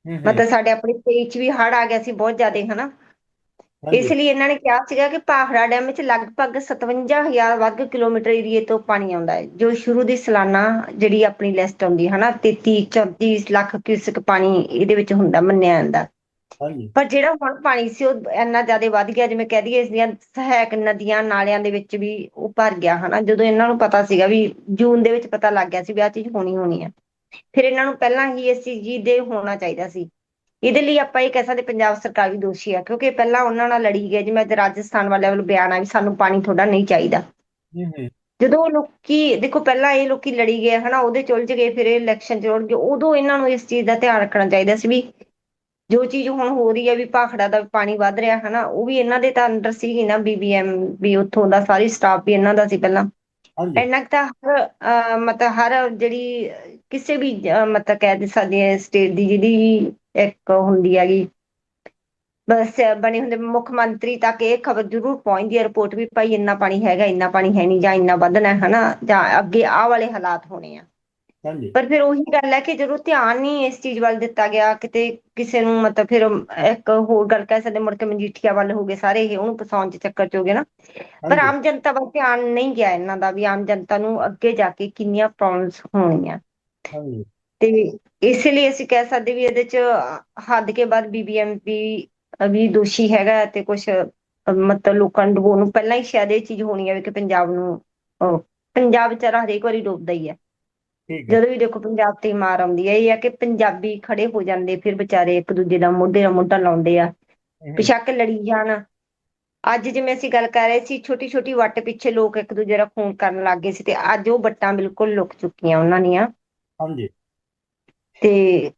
ਮਤਲਬ ਸਾਡੇ ਆਪਣੇ ਸਟੇਟ 'ਚ ਵੀ ਹੜ੍ਹ ਆ ਗਿਆ ਸੀ ਬਹੁਤ ਜ਼ਿਆਦਾ ਹਨਾ। ਇਸ ਲਈ ਇਹਨਾਂ ਨੇ ਕਿਹਾ ਸੀਗਾ ਕਿ ਭਾਖੜਾ ਡੈਮ ਵਿੱਚ ਲਗਭਗ 57000 ਵਰਗ ਕਿਲੋਮੀਟਰ ਏਰੀਏ ਤੋਂ ਪਾਣੀ ਆਉਂਦਾ ਹੈ ਜੋ ਸ਼ੁਰੂ ਦੀ ਸਾਲਾਨਾ ਜਿਹੜੀ ਆਪਣੀ ਲਿਸਟ ਆਉਂਦੀ ਹੈ ਹਨਾ 33 34 ਲੱਖ ਕਿਊਸਕ ਪਾਣੀ ਇਹਦੇ ਵਿੱਚ ਹੁੰਦਾ ਮੰਨਿਆ ਜਾਂਦਾ। ਹਾਂਜੀ। ਪਰ ਜਿਹੜਾ ਹੁਣ ਪਾਣੀ ਸੀ ਉਹ ਇੰਨਾ ਜ਼ਿਆਦਾ ਵੱਧ ਗਿਆ ਜਿਵੇਂ ਕਹਿ ਦਈਏ ਇਸ ਦੀਆਂ ਸਹਾਇਕ ਨਦੀਆਂ ਨਾਲਿਆਂ ਦੇ ਵਿੱਚ ਵੀ ਉਹ ਭਰ ਗਿਆ ਹਨਾ। ਜਦੋਂ ਇਹਨਾਂ ਨੂੰ ਪਤਾ ਸੀਗਾ ਵੀ ਜੂਨ ਦੇ ਵਿੱਚ ਪਤਾ ਲੱਗ ਗਿਆ ਸੀ ਵੀ ਆਹ ਚੀਜ਼ ਹੋਣੀ ਹੋਣੀ ਹੈ ਫਿਰ ਇਹਨਾਂ ਨੂੰ ਪਹਿਲਾਂ ਹੀ ਇਸ ਚੀਜ਼ ਦੇ ਹੋਣਾ ਚਾਹੀਦਾ ਸੀ। ਇਹਦੇ ਲਈ ਆਪਾਂ ਇਹ ਕਹਿ ਸਕਦੇ ਪੰਜਾਬ ਸਰਕਾਰ ਵੀ ਦੋਸ਼ੀ ਆ ਕਿਉਂਕਿ ਪਹਿਲਾਂ ਉਹਨਾਂ ਨਾਲ ਲੜੀ ਗਏ ਜਿਵੇਂ ਅੱਜ ਰਾਜਸਥਾਨ ਵਾਲਿਆਂ ਵੱਲੋਂ ਬਿਆਨ ਆ ਵੀ ਸਾਨੂੰ ਪਾਣੀ ਥੋੜਾ ਨਹੀਂ ਚਾਹੀਦਾ। ਜਦੋਂ ਲੋਕੀ ਦੇਖੋ ਪਹਿਲਾਂ ਇਹ ਲੋਕੀ ਲੜੀ ਗਏ ਹਨਾ ਉਹਦੇ ਚ ਉਲਝ ਗਏ ਫਿਰ ਇਹ ਇਲੈਕਸ਼ਨ ਚ ਉਲਝ ਗਏ। ਉਦੋਂ ਇਹਨਾਂ ਨੂੰ ਇਸ ਚੀਜ਼ ਦਾ ਧਿਆਨ ਰੱਖਣਾ ਚਾਹੀਦਾ ਸੀ ਵੀ ਜੋ ਚੀਜ਼ ਹੁਣ ਹੋ ਰਹੀ ਹੈ ਵੀ ਭਾਖੜਾ ਦਾ ਪਾਣੀ ਵੱਧ ਰਿਹਾ ਹਨਾ ਉਹ ਵੀ ਇਹਨਾਂ ਦੇ ਤਾਂ ਅੰਡਰ ਸੀਗੀ ਨਾ ਬੀਬੀਐਮ ਵੀ ਉੱਥੋਂ ਦਾ ਸਾਰੀ ਸਟਾਫ ਵੀ ਇਹਨਾਂ ਦਾ ਸੀ ਪਹਿਲਾਂ। ਇੰਨਾ ਤਾਂ ਹਰ ਮਤਲਬ ਹਰ ਜਿਹੜੀ ਕਿਸੇ ਵੀ ਮਤਲਬ ਕਹਿ ਦੇ ਸਕਦੇ ਸਟੇਟ ਦੀ ਜਿਹਦੀ ਵੀ ਇੱਕ ਹੁੰਦੀ ਹੈਗੀ ਬਸ ਬਣੇ ਹੁੰਦੇ ਮੁੱਖ ਮੰਤਰੀ ਤੱਕ ਇਹ ਖਬਰ ਜ਼ਰੂਰ ਪਹੁੰਚਦੀ ਹੈ ਰਿਪੋਰਟ ਵੀ ਭਾਈ ਇੰਨਾ ਪਾਣੀ ਹੈਗਾ ਇੰਨਾ ਪਾਣੀ ਹੈ ਨਹੀਂ ਜਾਂ ਇੰਨਾ ਵਧਣਾ ਹੈ ਹਨਾ ਜਾਂ ਅੱਗੇ ਆਹ ਵਾਲੇ ਹਾਲਾਤ ਹੋਣੇ ਆ। ਹਾਂਜੀ। ਪਰ ਫਿਰ ਉਹੀ ਗੱਲ ਹੈ ਕਿ ਜਦੋਂ ਧਿਆਨ ਨਹੀਂ ਇਸ ਚੀਜ਼ ਵੱਲ ਦਿੱਤਾ ਗਿਆ ਕਿਤੇ ਕਿਸੇ ਨੂੰ ਮਤਲਬ ਫਿਰ ਇੱਕ ਹੋਰ ਗੱਲ ਕਹਿ ਸਕਦੇ ਮੁੜ ਕੇ ਮਜੀਠੀਆ ਵੱਲ ਹੋ ਗਏ ਸਾਰੇ ਇਹ ਉਹਨੂੰ ਫਸਾਉਣ ਚ ਚੱਕਰ ਚ ਹੋ ਗਏ ਨਾ। ਪਰ ਆਮ ਜਨਤਾ ਵੱਲ ਧਿਆਨ ਨਹੀਂ ਗਿਆ ਇਹਨਾਂ ਦਾ ਵੀ ਆਮ ਜਨਤਾ ਨੂੰ ਅੱਗੇ ਜਾ ਕੇ ਕਿੰਨੀਆਂ ਪ੍ਰੋਬਲਮਸ ਹੋਣੀਆਂ ਹਾਂਜੀ। ਤੇ ਇਸ ਲਈ ਅਸੀਂ ਕਹਿ ਸਕਦੇ ਵੀ ਇਹਦੇ ਚ ਹੱਦ ਕੇ ਬਾਅਦ ਬੀਬੀਐਮਪੀ ਵੀ ਦੋਸ਼ੀ ਹੈਗਾ ਤੇ ਕੁਝ ਮਤਲਬ ਲੋਕਾਂ ਨੂੰ ਪਹਿਲਾਂ ਹੀ ਸ਼ਾਇਦ ਇਹ ਚੀਜ਼ ਹੋਣੀ ਹੈ ਵੀ ਕਿ ਪੰਜਾਬ ਨੂੰ ਪੰਜਾਬ ਵਿਚਾਰਾ ਹਰੇਕ ਵਾਰੀ ਡੁੱਬਦਾ ਹੀ ਹੈ ਠੀਕ ਹੈ। ਜਦੋਂ ਵੀ ਦੇਖੋ ਪੰਜਾਬ ਤੇ ਹੀ ਮਾਰ ਆਉਂਦੀ ਹੈ ਇਹ ਹੈ ਕਿ ਪੰਜਾਬੀ ਖੜੇ ਹੋ ਜਾਂਦੇ ਫਿਰ ਵਿਚਾਰੇ ਇੱਕ ਦੂਜੇ ਦਾ ਮੋਢੇ ਨਾਲ ਮੋਢਾ ਲਾਉਂਦੇ ਆ ਬੇਸ਼ੱਕ ਲੜੀ ਜਾਣ। ਅੱਜ ਜਿਵੇਂ ਅਸੀਂ ਗੱਲ ਕਰ ਰਹੇ ਸੀ ਛੋਟੀ ਛੋਟੀ ਵੱਟ ਪਿੱਛੇ ਲੋਕ ਇੱਕ ਦੂਜੇ ਦਾ ਖੂਨ ਕਰਨ ਲੱਗ ਗਏ ਸੀ ਤੇ ਅੱਜ ਉਹ ਵੱਟਾਂ ਬਿਲਕੁਲ ਲੁਕ ਚੁੱਕੀਆਂ ਉਹਨਾਂ ਦੀਆਂ। ਹਾਂਜੀ। ਤੇ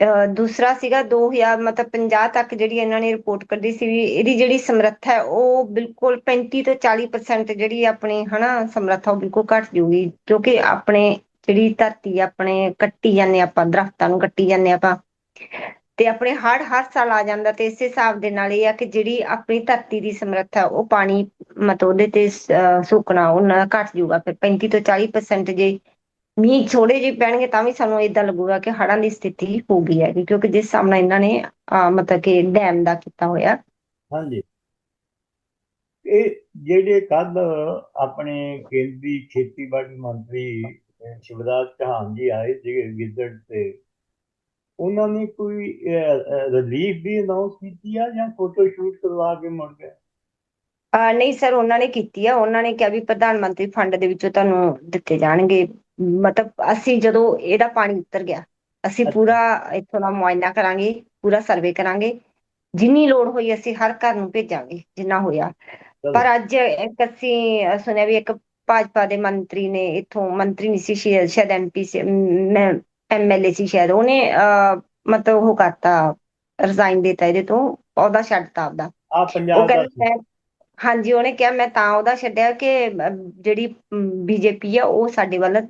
ਅਹ, ਦੂਸਰਾ ਸੀਗਾ 2000 ਮਤਲਬ 50 ਤੱਕ ਜਿਹੜੀ ਇਹਨਾਂ ਨੇ ਰਿਪੋਰਟ ਕੱਢੀ ਸੀ ਵੀ ਇਹਦੀ ਜਿਹੜੀ ਸਮਰੱਥਾ ਹੈ ਉਹ ਬਿਲਕੁਲ 35 ਤੋਂ 40% ਜਿਹੜੀ ਆਪਣੀ ਹਨਾ ਸਮਰੱਥਾ ਉਹ ਬਿਲਕੁਲ ਘਟ ਜੂਗੀ ਕਿਉਂਕਿ ਆਪਣੇ ਜਿਹੜੀ ਧਰਤੀ ਆਪਣੇ ਕੱਟੀ ਜਾਂਦੇ ਆਪਾਂ, ਦਰਖਤਾਂ ਨੂੰ ਕੱਟੀ ਜਾਂਦੇ ਆਪਾਂ। ਤੇ ਆਪਣੇ ਹੜ ਹਰ ਸਾਲ ਆ ਜਾਂਦਾ ਤੇ ਇਸੇ ਹਿਸਾਬ ਦੇ ਨਾਲ ਇਹ ਆ ਕਿ ਜਿਹੜੀ ਆਪਣੀ ਧਰਤੀ ਦੀ ਸਮਰੱਥਾ, ਉਹ ਪਾਣੀ ਮਤਲਬ ਉਹਦੇ ਤੇ ਸੁੱਕਣਾ, ਉਹਨਾਂ ਦਾ ਘਟ ਜੂਗਾ ਫਿਰ 35 ਤੋਂ 40% ਜੇ ਮੀਂਹ ਥੋੜੇ ਜਿਹੇ ਪੈਣਗੇ ਤਾਂ ਵੀ ਸਾਨੂੰ ਇਦਾਂ ਲੱਗੂਗਾ ਕਿ ਹੜ੍ਹਾਂ ਦੀ ਸਥਿਤੀ ਹੋ ਗਈ ਹੈ ਕਿਉਂਕਿ ਜਿਸ ਹਿਸਾਬ ਇਹਨਾਂ ਨੇ ਮਤਲਬ ਕਿ ਡੈਮ ਦਾ ਕੀਤਾ ਹੋਇਆ। ਹਾਂਜੀ। ਇਹ ਜਿਹੜੇ ਕੱਲ ਆਪਣੇ ਕੇਂਦਰੀ ਖੇਤੀਬਾੜੀ ਮੰਤਰੀ ਸ਼ਿਵਰਾਜ ਚੌਹਾਨ ਜੀ ਆਏ ਸੀਗੇ ਵਿਜ਼ਿਟ ਤੇ। ਉਹਨਾਂ ਨੇ ਕੋਈ ਰਿਲੀਫ ਵੀ ਅਨਾਉਂਸ ਕੀਤੀ ਆ ਜਾਂ ਫੋਟੋ ਸ਼ੂਟ ਕਰਵਾ ਕੇ ਮੁੜ ਗਏ? ਨਹੀਂ ਸਰ ਉਹਨਾਂ ਨੇ ਕੀਤੀ ਆ। ਉਹਨਾਂ ਨੇ ਕਿਹਾ ਵੀ ਪ੍ਰਧਾਨ ਮੰਤਰੀ ਫੰਡ ਦੇ ਵਿੱਚੋਂ ਤੁਹਾਨੂੰ ਦਿੱਤੇ ਜਾਣਗੇ। ਮਤਲਬ ਅਸੀਂ ਜਦੋਂ ਇਹਦਾ ਪਾਣੀ ਉਤਰ ਗਿਆ ਅਸੀਂ। ਪੂਰਾ ਇੱਥੋਂ ਦਾ ਮੁਆਇਨਾ ਕਰਾਂਗੇ ਪੂਰਾ ਸਰਵੇ ਕਰਾਂਗੇ। ਜਿੰਨੀ ਲੋੜ ਹੋਈ ਅਸੀਂ ਹਰ ਘਰ ਨੂੰ ਭੇਜਾਂਗੇ ਜਿੰਨਾ ਹੋਇਆ। ਪਰ ਅੱਜ ਇੱਕ ਅਸੀਂ ਸੁਣਿਆ ਵੀ ਇੱਕ ਭਾਜਪਾ ਦੇ ਮੰਤਰੀ ਨੇ ਇੱਥੋਂ ਮੰਤਰੀ ਨਹੀਂ ਸੀ ਸ਼ਾਇਦ ਐਮਪੀ ਸੀ ਐਮਐਲਏ ਸੀ ਸ਼ਾਇਦ ਉਹਨੇ ਮਤਲਬ ਉਹ ਕਰਤਾ ਰਿਜ਼ਾਈਨ ਦਿੱਤਾ ਇਹਦੇ ਤੋਂ ਉਹਦਾ ਛੱਡਤਾ ਆਪਦਾ। ਆ ਪੰਜਾਬ ਦਾ ਮੈਂ ਹਾਂਜੀ ਉਹਨੇ ਕਿਹਾ ਮੈਂ ਤਾਂ ਉਹਦਾ ਛੱਡਿਆ ਕਿ ਜਿਹੜੀ ਬੀਜੇਪੀ ਆ ਉਹ ਸਾਡੇ ਵੱਲ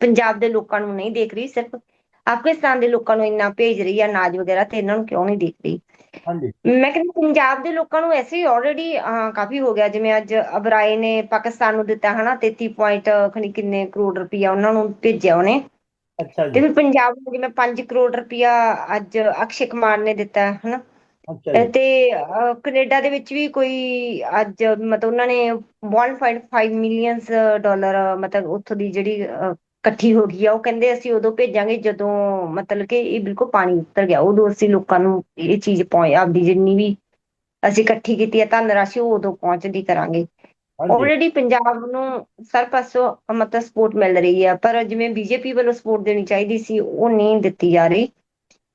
ਪੰਜਾਬ ਦੇ ਲੋਕਾਂ ਨੂੰ ਨਹੀਂ ਦੇਖ ਰਹੀ ਸਿਰਫ ਪਾਕਿਸਤਾਨ ਦੇ ਲੋਕਾਂ ਨੂੰ ਇੰਨਾ ਭੇਜ ਰਹੀ ਆ ਅਨਾਜ ਵਗੈਰਾ ਤੇ ਇਹਨਾਂ ਨੂੰ ਕਿਉਂ ਨਹੀਂ ਦੇਖ ਰਹੀ? ਹਾਂਜੀ। ਮੈਂ ਕਹਿੰਦੀ ਪੰਜਾਬ ਦੇ ਲੋਕਾਂ ਨੂੰ ਐਸੇ ਹੀ ਆਲਰੇਡੀ ਕਾਫੀ ਹੋ ਗਿਆ ਜਿਵੇਂ ਅੱਜ ਅਬਰਾਏ ਨੇ ਪਾਕਿਸਤਾਨ ਨੂੰ ਦਿੱਤਾ ਹਨਾ 33 ਪੁਆਇੰਟ ਖਣੀ ਕਿੰਨੇ ਕਰੋੜ ਰੁਪਇਆ ਉਹਨਾਂ ਨੂੰ ਭੇਜਿਆ ਉਹਨੇ। ਅੱਛਾ ਤੇ ਜੀ ਫਿਰ ਪੰਜਾਬ ਨੂੰ ਜਿਵੇਂ 5 ਕਰੋੜ ਰੁਪਇਆ ਅੱਜ ਅਕਸ਼ੇ ਕੁਮਾਰ ਨੇ ਦਿੱਤਾ ਹਨਾ। ਤੇ ਕੈਨੇਡਾ ਦੇ ਵਿੱਚ ਵੀ ਕੋਈ ਅੱਜ ਮਤਲਬ ਉਹਨਾਂ ਨੇ 1.5 ਮਿਲੀਅਨਸ ਡਾਲਰ ਮਤਲਬ ਉੱਥੋਂ ਦੀ ਜਿਹੜੀ ਇਕੱਠੀ ਹੋ ਗਈ ਆ ਉਹ ਕਹਿੰਦੇ ਅਸੀਂ ਉਦੋਂ ਭੇਜਾਂਗੇ ਜਦੋਂ ਮਤਲਬ ਕਿ ਇਹ ਬਿਲਕੁਲ ਪਾਣੀ ਉਤਰ ਗਿਆ ਉਦੋਂ ਅਸੀਂ ਲੋਕਾਂ ਨੂੰ ਇਹ ਚੀਜ਼ ਪਹੁੰਚ ਆਪਦੀ ਜਿੰਨੀ ਵੀ ਅਸੀਂ ਇਕੱਠੀ ਕੀਤੀ ਹੈ ਧਨ ਰਾਸ਼ੀ ਉਹ ਉਦੋਂ ਪਹੁੰਚਦੀ ਕਰਾਂਗੇ। ਆਲਰੇਡੀ ਪੰਜਾਬ ਨੂੰ ਸਰ ਪਾਸੋਂ ਮਤਲਬ ਸਪੋਰਟ ਮਿਲ ਰਹੀ ਹੈ ਪਰ ਜਿਵੇਂ ਬੀਜੇਪੀ ਵੱਲੋਂ ਸਪੋਰਟ ਦੇਣੀ ਚਾਹੀਦੀ ਸੀ ਉਹ ਨਹੀਂ ਦਿੱਤੀ ਜਾ ਰਹੀ।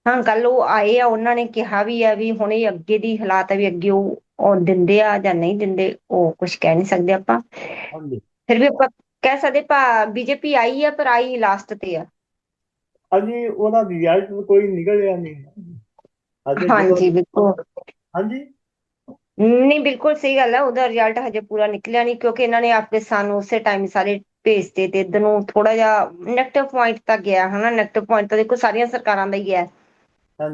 ਹਾਂ ਕੱਲ ਉਹ ਆਏ ਆ ਉਹਨਾਂ ਨੇ ਕਿਹਾ ਵੀ ਆ ਵੀ ਹੁਣ ਇਹ ਅੱਗੇ ਦੀ ਹਾਲਾਤ ਆ ਵੀ ਅੱਗੇ ਉਹ ਦਿੰਦੇ ਆ ਜਾਂ ਨਹੀਂ ਦਿੰਦੇ ਉਹ ਕੁਝ ਕਹਿ ਨਹੀਂ ਸਕਦੇ ਆਪਾਂ। ਫਿਰ ਵੀ ਆਪਾਂ ਕਹਿ ਸਕਦੇ ਭਾ ਬੀਜੇਪੀ ਆਈ ਆ ਪਰ ਆਈ ਲਾਸਟ ਤੇ ਆ। ਅਜੇ ਉਹਦਾ ਰਿਜ਼ਲਟ ਕੋਈ ਨਿਕਲਿਆ ਨਹੀਂ। ਅਜੇ ਹਾਂਜੀ ਬਿਲਕੁਲ। ਹਾਂਜੀ? ਨਹੀਂ ਬਿਲਕੁਲ ਸਹੀ ਗੱਲ ਹੈ ਉਹਦਾ ਰਿਜ਼ਲਟ ਹਜੇ ਪੂਰਾ ਨਿਕਲਿਆ ਨਹੀਂ ਕਿਉਂਕਿ ਇਹਨਾਂ ਨੇ ਪਾਕਿਸਤਾਨ ਨੂੰ ਉਸੇ ਟਾਈਮ ਸਾਰੇ ਭੇਜਤੇ ਤੇ ਇਧਰ ਨੂੰ ਥੋੜਾ ਜਿਹਾ ਨੈਗੇਟਿਵ ਪੁਆਇੰਟ ਤੱਕ ਗਿਆ ਹਨਾ? ਨੈਗੇਟਿਵ ਪੁਆਇੰਟ ਤਾਂ ਦੇਖੋ ਸਾਰੀਆਂ ਸਰਕਾਰਾਂ ਦਾ ਹੀ ਹੈ।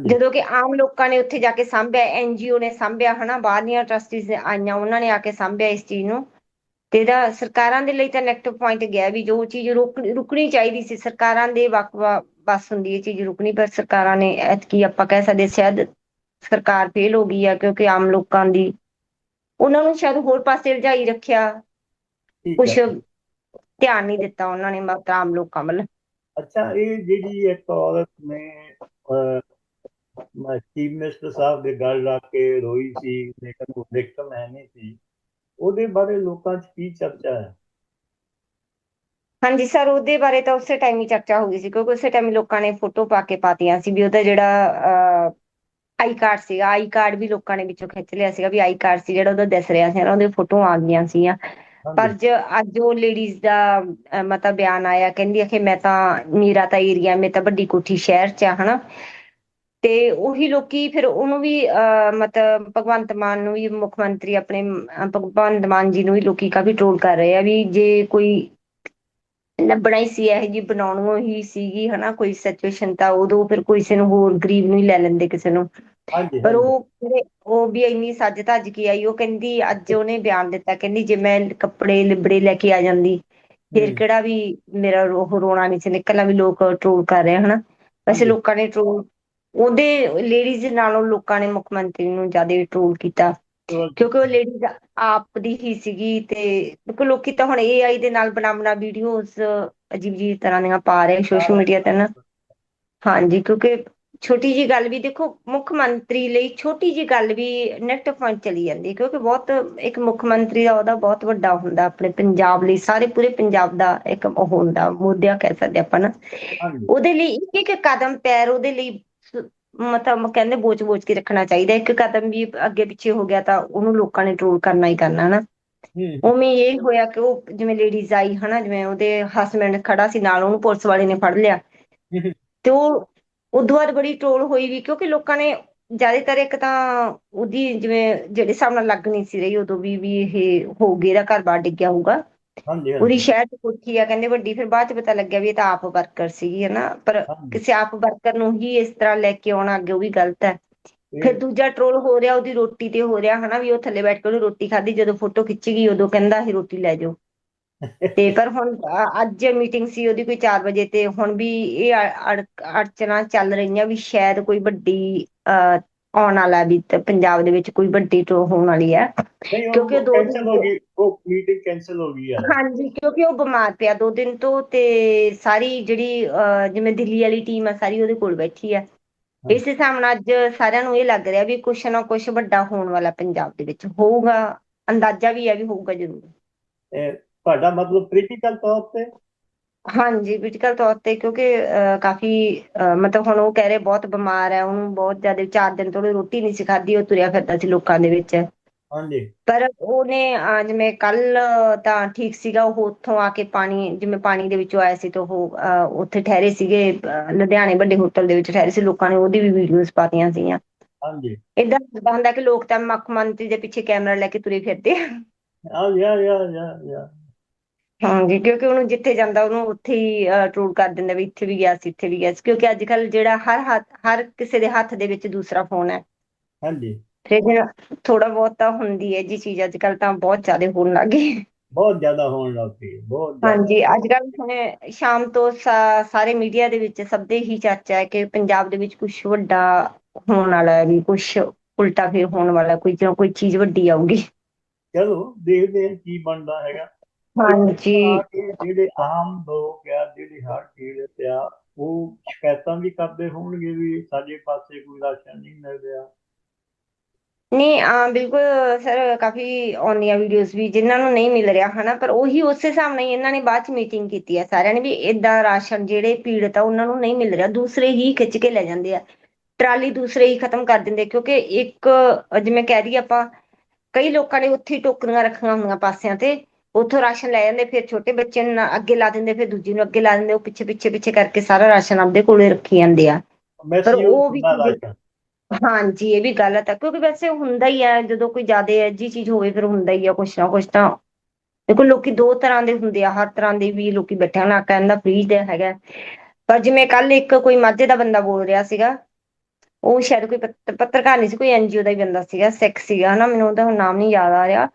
ਜਦੋਂ ਕਿ ਆਮ ਲੋਕਾਂ ਨੇ ਉੱਥੇ ਜਾ ਕੇ ਸਾਂਭਿਆ ਐਨਜੀਓ ਨੇ ਸਾਂਭਿਆ ਹਨਾ? ਬਾਹਰਲੀਆਂ ਟਰਸਟੀਜ਼ ਆਈਆਂ ਉਹਨਾਂ ਨੇ ਆ ਕੇ ਸਾਂਭਿਆ ਇਸ ਚੀਜ਼ ਨੂੰ। ਤੇ ਇਹਦਾ ਸਰਕਾਰਾਂ ਦੇ ਲਈ ਤਾਂ ਨੈਗੇਟਿਵ ਪੁਆਇੰਟ ਗਿਆ ਵੀ ਜੋ ਚੀਜ਼ ਰੁਕ ਰੁਕਣੀ ਚਾਹੀਦੀ ਸੀ ਸਰਕਾਰਾਂ ਦੇ ਵਕ ਬਸ ਹੁੰਦੀ ਹੈ ਚੀਜ਼ ਰੁਕਣੀ ਪਰ ਸਰਕਾਰਾਂ ਨੇ ਐਤਕੀ ਆਪਾਂ ਕਹਿ ਸਕਦੇ ਸ਼ਾਇਦ ਸਰਕਾਰ ਫੇਲ ਹੋ ਗਈ ਆ ਕਿਉਂਕਿ ਆਮ ਲੋਕਾਂ ਦੀ ਉਹਨਾਂ ਨੂੰ ਸ਼ਾਇਦ ਹੋਰ ਪਾਸੇ ਲਜਾਈ ਰੱਖਿਆ ਕੁਝ ਧਿਆਨ ਨਹੀਂ ਦਿੱਤਾ ਉਹਨਾਂ ਨੇ ਮਤਲਬ ਆਮ ਲੋਕਾਂ ਵੱਲ। ਅੱਛਾ ਇਹ ਜਿਹੜੀ ਇੱਕ ਔਰਤ ਨੇ ਚੀਫ ਮਿਨਿਸਟਰ ਸਾਹਿਬ ਦੇ ਗੱਲ ਰੱਖ ਕੇ ਰੋਈ ਸੀ ਲੇਕਿਨ ਉਹ ਵਿਕਟਮ ਹੈ ਨਹੀਂ ਸੀ। ਉਹਦੇ ਬਾਰੇ ਲੋਕਾਂ 'ਚ ਕੀ ਚਰਚਾ ਹੈ? ਹਾਂਜੀ ਸਰ ਉਹਦੇ ਬਾਰੇ ਤਾਂ ਉਸੇ ਟਾਈਮ ਹੀ ਚਰਚਾ ਹੋ ਗਈ ਸੀ ਕਿਉਂਕਿ ਉਸੇ ਟਾਈਮ ਲੋਕਾਂ ਨੇ ਫੋਟੋ ਪਾ ਕੇ ਪਾਤੀਆਂ ਸੀ ਵੀ ਉਹਦਾ ਜਿਹੜਾ ਆਈ ਕਾਰਡ ਸੀਗਾ ਆਈ ਕਾਰਡ ਵੀ ਲੋਕਾਂ ਨੇ ਵਿੱਚੋਂ ਖਿੱਚ ਲਿਆ ਸੀਗਾ ਵੀ ਆਈ ਕਾਰਡ ਸੀ ਜਿਹੜਾ ਉਹਦਾ ਦਿਸ ਰਿਹਾ ਸੀ ਨਾ ਉਹਦੇ ਫੋਟੋ ਆ ਗਈਆਂ ਸੀਗੀਆਂ। ਪਰ ਜ ਅੱਜ ਉਹ ਲੇਡੀਜ਼ ਦਾ ਮਤਲਬ ਬਿਆਨ ਆਇਆ ਕਹਿੰਦੀ ਆ ਕਿ ਮੈਂ ਤਾਂ ਮੇਰਾ ਤਾਂ ਏਰੀਆ ਮੈਂ ਤਾਂ ਵੱਡੀ ਕੋਠੀ ਸ਼ਹਿਰ ਚ ਆ ਹਨਾ। ਤੇ ਉਹੀ ਲੋਕੀ ਫਿਰ ਉਹਨੂੰ ਵੀ ਮਤਲਬ ਭਗਵੰਤ ਮਾਨ ਨੂੰ ਵੀ ਮੁੱਖ ਮੰਤਰੀ ਆਪਣੇ ਭਗਵੰਤ ਮਾਨ ਜੀ ਨੂੰ ਵੀ ਲੋਕੀ ਕਾਫੀ ਟ੍ਰੋਲ ਕਰ ਰਹੇ ਆ ਵੀ ਜੇ ਕੋਈ ਲੱਭਣਾ ਹੀ ਸੀ ਇਹ ਜੀ ਬਣਾਉਣੋਂ ਹੀ ਸੀਗੀ ਹਨਾ ਕੋਈ ਸਿਚੁਏਸ਼ਨ ਤਾਂ ਉਦੋਂ ਫਿਰ ਕਿਸੇ ਨੂੰ ਹੋਰ ਗਰੀਬ ਨੂੰ ਹੀ ਲੈ ਲੈਂਦੇ ਕਿਸੇ ਨੂੰ। ਪਰ ਉਹ ਉਹ ਵੀ ਇੰਨੀ ਸੱਜ ਧੱਜ ਕੇ ਆਈ ਉਹ ਕਹਿੰਦੀ ਅੱਜ ਉਹਨੇ ਬਿਆਨ ਦਿੱਤਾ ਕਹਿੰਦੀ ਜੇ ਮੈਂ ਕੱਪੜੇ ਲਿਬੜੇ ਲੈ ਕੇ ਆ ਜਾਂਦੀ ਫਿਰ ਕਿਹੜਾ ਵੀ ਮੇਰਾ ਰੋਣਾ ਨਹੀਂ ਸੀ ਨਿਕਲਣਾ ਵੀ ਲੋਕ ਟ੍ਰੋਲ ਕਰ ਰਹੇ ਹਨਾ। ਵੈਸੇ। ਲੋਕਾਂ ਨੇ ਟ੍ਰੋਲ ਉਹਦੇ ਲੇਡੀਜ਼ ਨਾਲੋਂ ਲੋਕਾਂ ਨੇ ਮੁੱਖ ਮੰਤਰੀ ਨੂੰ ਜ਼ਿਆਦਾ ਟ੍ਰੋਲ ਕੀਤਾ। ਕਿਉਂਕਿ ਉਹ ਲੇਡੀਜ਼ ਆਪ ਦੀ ਹੀ ਸੀਗੀ ਤੇ ਕਿਉਂਕਿ ਲੋਕੀ ਤਾਂ ਹੁਣ AI ਦੇ ਨਾਲ ਬਣਾ ਬਣਾ ਵੀਡੀਓਜ਼ ਅਜੀਬ ਜੀ ਤਰ੍ਹਾਂ ਦੀਆਂ ਪਾ ਰਹੇ ਸੋਸ਼ਲ ਮੀਡੀਆ ਤੇ ਨਾ। ਹਾਂਜੀ ਕਿਉਂਕਿ ਛੋਟੀ ਜੀ ਗੱਲ ਵੀ ਦੇਖੋ ਮੁੱਖ ਮੰਤਰੀ ਲਈ ਛੋਟੀ ਜੀ ਗੱਲ ਵੀ ਨੈਗੇਟਿਵ ਪੁਆਇੰਟ ਚਲੀ ਜਾਂਦੀ ਕਿਉਂਕਿ ਬਹੁਤ ਇੱਕ ਮੁੱਖ ਮੰਤਰੀ ਦਾ ਉਹਦਾ ਬਹੁਤ ਵੱਡਾ ਹੁੰਦਾ ਆਪਣੇ ਪੰਜਾਬ ਲਈ ਸਾਰੇ ਪੂਰੇ ਪੰਜਾਬ ਦਾ ਇੱਕ ਉਹ ਹੁੰਦਾ ਮੁੱਦਿਆ ਕਹਿ ਸਕਦੇ ਆਪਾਂ ਨਾ। ਉਹਦੇ ਲਈ ਇੱਕ ਇੱਕ ਕਦਮ ਪੈਰ ਉਹਦੇ ਲਈ ਮਤਲਬ ਕਹਿੰਦੇ ਬੋਚ ਬੋਚ ਕੇ ਰੱਖਣਾ ਚਾਹੀਦਾ। ਇੱਕ ਕਦਮ ਵੀ ਅੱਗੇ ਪਿੱਛੇ ਹੋ ਗਿਆ ਤਾਂ ਉਹਨੂੰ ਲੋਕਾਂ ਨੇ ਟ੍ਰੋਲ ਕਰਨਾ ਹੀ ਕਰਨਾ ਨਾ ਹਮ, ਉਵੇਂ ਇਹ ਹੋਇਆ ਕਿ ਉਹ ਜਿਵੇਂ ਲੇਡੀਜ਼ ਆਈ ਹਨਾ ਜਿਵੇਂ ਉਹਦੇ ਹਸਬੰਡ ਖੜਾ ਸੀ ਨਾਲ ਉਹਨੂੰ ਪੁਲਿਸ ਵਾਲੇ ਨੇ ਫੜ ਲਿਆ। ਤੇ ਉਹ ਉਦੋਂ ਬਾਅਦ ਬੜੀ ਟ੍ਰੋਲ ਹੋਈ ਵੀ ਕਿਉਂਕਿ ਲੋਕਾਂ ਨੇ ਜ਼ਿਆਦਾਤਰ ਇੱਕ ਤਾਂ ਉਹਦੀ ਜਿਵੇਂ ਜਿਹੜੇ ਨਾਲ ਲੱਗ ਨਹੀਂ ਸੀ ਰਹੀ ਉਦੋਂ ਵੀ ਵੀ ਇਹ ਹੋ ਗਿਆ ਘਰ ਬਾਹਰ ਡਿੱਗਿਆ ਹੋਊਗਾ। ਹਾਂਜੀ ਉਹਦੀ ਚ ਕੋਠੀ ਆ ਕਹਿੰਦੇ ਵੱਡੀ ਫਿਰ ਬਾਅਦ ਚ ਪਤਾ ਲੱਗਿਆ ਵੀ ਇਹ ਤਾਂ ਆਪ ਵਰਕਰ ਸੀਗੀ ਹਨਾ। ਪਰ ਕਿਸੇ ਆਪ ਵਰਕਰ ਨੂੰ ਹੀ ਇਸ ਤਰ੍ਹਾਂ ਲੈ ਕੇ ਆਉਣਾ ਅੱਗੇ ਉਹ ਵੀ ਗਲਤ ਹੈ। ਫਿਰ ਦੂਜਾ ਟ੍ਰੋਲ ਹੋ ਰਿਹਾ ਉਹਦੀ ਰੋਟੀ ਤੇ ਹੋ ਰਿਹਾ ਹਨਾ ਵੀ ਉਹ ਥੱਲੇ ਬੈਠ ਕੇ ਉਹਨੇ ਰੋਟੀ ਖਾਧੀ ਜਦੋਂ ਫੋਟੋ ਖਿੱਚੀ ਗਈ ਉਦੋਂ ਕਹਿੰਦਾ ਇਹ ਰੋਟੀ ਲੈ ਜਾਓ। ਤੇ ਪਰ ਹੁਣ ਅੱਜ ਮੀਟਿੰਗ ਸੀ ਉਹਦੀ ਕੋਈ 4 ਵਜੇ ਤੇ ਹੁਣ ਵੀ ਇਹ ਅੜ- ਅੜ- ਅੜਚਣਾ ਚੱਲ ਰਹੀਆਂ ਵੀ ਸ਼ਾਇਦ ਕੋਈ ਵੱਡੀ ਆਉਣ ਵਾਲਾ ਵੀ ਪੰਜਾਬ ਦੇ ਵਿੱਚ ਕੋਈ ਵੱਡੀ ਟੋ ਹੋਣ ਵਾਲੀ ਹੈ। ਨਹੀਂ ਕਿਉਂਕਿ ਦੋ ਦਿਨ ਹੋ ਗਈ। ਉਹ ਮੀਟਿੰਗ ਕੈਂਸਲ ਹੋ ਗਈ ਹੈ ਹਾਂਜੀ ਕਿਉਂਕਿ ਉਹ ਬਿਮਾਰ ਪਿਆ ਦੋ ਦਿਨ ਤੋਂ ਤੇ ਸਾਰੀ ਜਿਹੜੀ ਜਿਵੇਂ ਦਿੱਲੀ ਵਾਲੀ ਟੀਮ ਆ ਸਾਰੀ ਉਹਦੇ ਕੋਲ ਬੈਠੀ ਆ। ਇਸ ਹਿਸਾਬ ਨਾਲ ਅੱਜ ਸਾਰਿਆਂ ਨੂੰ ਇਹ ਲੱਗ ਰਿਹਾ ਵੀ ਕੁਛ ਨਾ ਕੁਛ ਵੱਡਾ ਹੋਣ ਵਾਲਾ ਪੰਜਾਬ ਦੇ ਵਿੱਚ ਹੋਊਗਾ ਅੰਦਾਜ਼ਾ ਵੀ ਹੈ ਵੀ ਹੋਊਗਾ ਜ਼ਰੂਰ। ਇਹ ਤੁਹਾਡਾ ਮਤਲਬ ਪੋਲੀਟੀਕਲ ਤੌਰ ਤੇ? ਹਾਂਜੀ ਪੋਲੀਟੀਕਲ ਤੌਰ ਤੇ ਕਿਉਂਕਿ ਕਾਫੀ ਮਤਲਬ ਹੁਣ ਉਹ ਕਹਿ ਰਹੇ ਬਹੁਤ ਬਿਮਾਰ ਹੈ ਉਹਨੂੰ ਬਹੁਤ ਜ਼ਿਆਦਾ ਚਾਰ ਦਿਨ ਤੋਂ ਰੋਟੀ ਨਹੀਂ ਸੀ ਖਾਧੀ ਉਹ ਤੁਰਿਆ ਫਿਰਦਾ ਸੀ ਲੋਕਾਂ ਦੇ ਵਿੱਚ। ਹਾਂਜੀ। ਪਰ ਉਹਨੇ ਅਹ, ਜਿਵੇਂ ਕੱਲ ਤਾਂ ਠੀਕ ਸੀਗਾ ਉਹ ਉੱਥੋਂ ਆ ਕੇ ਪਾਣੀ ਜਿਵੇਂ ਪਾਣੀ ਦੇ ਵਿੱਚੋਂ ਆਇਆ ਸੀ ਤਾਂ ਉਹ ਅਹ, ਉੱਥੇ ਠਹਿਰੇ ਸੀਗੇ ਅਹ, ਲੁਧਿਆਣੇ ਵੱਡੇ ਹੋਟਲ ਦੇ ਵਿੱਚ ਠਹਿਰੇ ਸੀ ਲੋਕਾਂ ਨੇ ਉਹਦੀ ਵੀ ਵੀਡੀਓਜ਼ ਪਾਤੀਆਂ ਸੀਗੀਆਂ। ਹਾਂਜੀ। ਲੱਗਦਾ ਹੁੰਦਾ ਕਿ ਲੋਕ ਤਾਂ ਮੁੱਖ ਮੰਤਰੀ ਦੇ ਪਿੱਛੇ ਕੈਮਰਾ ਲੈ ਕੇ ਤੁਰੇ ਫਿਰਦੇ ਆ। ਆ ਯਾ ਯਾ ਯਾ ਯਾ ਹਾਂਜੀ ਕਿਉਂਕਿ ਉਹਨੂੰ ਜਿੱਥੇ ਜਾਂਦਾ ਉਹਨੂੰ ਉੱਥੇ ਹੀ ਟਰੋਲ ਕਰ ਦਿੰਦਾ ਵੀ ਇੱਥੇ ਵੀ ਗਿਆ ਸੀ ਇੱਥੇ ਵੀ ਗਿਆ ਸੀ ਕਿਉਂਕਿ ਅੱਜ ਕੱਲ ਜਿਹੜਾ ਹਰ ਹੱਥ ਹਰ ਕਿਸੇ ਦੇ ਹੱਥ ਦੇ ਵਿੱਚ ਦੂਸਰਾ ਫੋਨ ਹੈ। ਹਾਂਜੀ। ਫਿਰ ਥੋੜਾ ਬਹੁਤ ਤਾਂ ਹੁੰਦੀ ਹੈ ਜੀ ਚੀਜ਼ ਅੱਜ ਕੱਲ ਤਾਂ ਬਹੁਤ ਜ਼ਿਆਦਾ ਹੋਣ ਲੱਗ ਗਈ। ਬਹੁਤ ਜ਼ਿਆਦਾ ਹੋਣ ਲੱਗ ਪਈ ਬਹੁਤ ਹਾਂਜੀ ਅੱਜ ਕੱਲ ਸ਼ਾਮ ਤੋਂ ਸਾਰੇ ਮੀਡੀਆ ਦੇ ਵਿੱਚ ਸਭ ਦੇ ਹੀ ਚਰਚਾ ਹੈ ਕਿ ਪੰਜਾਬ ਦੇ ਵਿੱਚ ਕੁਝ ਵੱਡਾ ਹੋਣ ਵਾਲਾ ਹੈ ਵੀ ਕੁਝ ਉਲਟਾ ਫੇਰ ਹੋਣ ਵਾਲਾ ਕੋਈ ਜਾਂ ਕੋਈ ਚੀਜ਼ ਵੱਡੀ ਆਊਗੀ। ਚਲੋ ਦੇਖਦੇ ਹਾਂ ਕੀ ਬਣਦਾ ਹੈਗਾ। ਹਾਂਜੀ। ਜਿਹੜੇ ਆਮ ਲੋਕ ਆ ਜਿਹੜੇ ਹਰ ਚੀਜ਼ ਤੇ ਆ ਉਹ ਸ਼ਿਕਾਇਤਾਂ ਵੀ ਕਰਦੇ ਹੋਣਗੇ ਵੀ ਸਾਡੇ ਪਾਸੇ ਕੋਈ ਰਾਸ਼ਨ ਨਹੀਂ ਮਿਲ ਰਿਹਾ। ਨਹੀਂ ਆ ਬਿਲਕੁਲ ਸਰ ਕਾਫੀ ਆਉਂਦੀਆਂ ਵੀਡੀਓਜ਼ ਵੀ ਜਿਨ੍ਹਾਂ ਨੂੰ ਨਹੀਂ ਮਿਲ ਰਿਹਾ ਹਨਾ? ਪਰ ਉਹੀ ਉਸੇ ਹਿਸਾਬ ਨਾਲ ਹੀ ਇਹਨਾਂ ਨੇ ਬਾਅਦ ਚ ਮੀਟਿੰਗ ਕੀਤੀ ਹੈ ਸਾਰਿਆਂ ਨੇ ਵੀ ਇਦਾਂ ਰਾਸ਼ਨ ਜਿਹੜੇ ਪੀੜਤ ਆ ਉਹਨਾਂ ਨੂੰ ਨਹੀਂ ਮਿਲ ਰਿਹਾ ਦੂਸਰੇ ਹੀ ਖਿੱਚ ਕੇ ਲੈ ਜਾਂਦੇ ਆ। ਟਰਾਲੀ ਦੂਸਰੇ ਹੀ ਖਤਮ ਕਰ ਦਿੰਦੇ ਕਿਉਂਕਿ ਇੱਕ ਜਿਵੇਂ ਕਹਿ ਦਈਏ ਆਪਾਂ ਕਈ ਲੋਕਾਂ ਨੇ ਉੱਥੇ ਟੋਕਰੀਆਂ ਰੱਖੀਆਂ ਹੁੰਦੀਆਂ ਪਾਸਿਆਂ ਤੇ ਉੱਥੋਂ ਰਾਸ਼ਨ ਲੈ ਜਾਂਦੇ ਫਿਰ ਛੋਟੇ ਬੱਚੇ ਨੂੰ ਅੱਗੇ ਲਾ ਦਿੰਦੇ ਫਿਰ ਦੂਜੀ ਨੂੰ ਅੱਗੇ ਲਾ ਦਿੰਦੇ ਉਹ ਪਿੱਛੇ ਪਿੱਛੇ ਪਿੱਛੇ ਕਰਕੇ ਸਾਰਾ ਰਾਸ਼ਨ ਆਪਦੇ ਕੋਲੇ ਰੱਖੀ ਜਾਂਦੇ ਆ। ਮੈਸੇਜ ਉਹ ਵੀ ਹਾਂਜੀ, ਇਹ ਵੀ ਗਲਤ ਹੈ ਕਿਉਂਕਿ ਵੈਸੇ ਹੁੰਦਾ ਹੀ ਹੈ ਜਦੋਂ ਕੋਈ ਜ਼ਿਆਦਾ ਅਜੀ ਚੀਜ਼ ਹੋਵੇ, ਫਿਰ ਹੁੰਦਾ ਹੀ ਆ ਕੁਛ ਨਾ ਕੁਛ ਤਾਂ। ਦੇਖੋ, ਲੋਕੀ ਦੋ ਤਰ੍ਹਾਂ ਦੇ ਹੁੰਦੇ ਆ, ਹਰ ਤਰ੍ਹਾਂ ਦੇ ਵੀ ਲੋਕੀ ਬੈਠੇ ਨਾ ਕਹਿੰਦਾ ਫ੍ਰੀ ਦਾ ਹੈਗਾ। ਪਰ ਜਿਵੇਂ ਕੱਲ ਇੱਕ ਕੋਈ ਮਾਝੇ ਦਾ ਬੰਦਾ ਬੋਲ ਰਿਹਾ ਸੀਗਾ, ਉਹ ਸ਼ਾਇਦ ਕੋਈ ਪੱਤਰਕਾਰ ਨਹੀਂ ਸੀ, ਕੋਈ ਐਨਜੀਓ ਦਾ ਹੀ ਬੰਦਾ ਸੀਗਾ, ਸਿੱਖ ਸੀਗਾ ਹਨਾ, ਮੈਨੂੰ ਉਹਦਾ ਹੁਣ ਨਾਮ ਨਹੀਂ ਯਾਦ ਆ ਰਿਹਾ।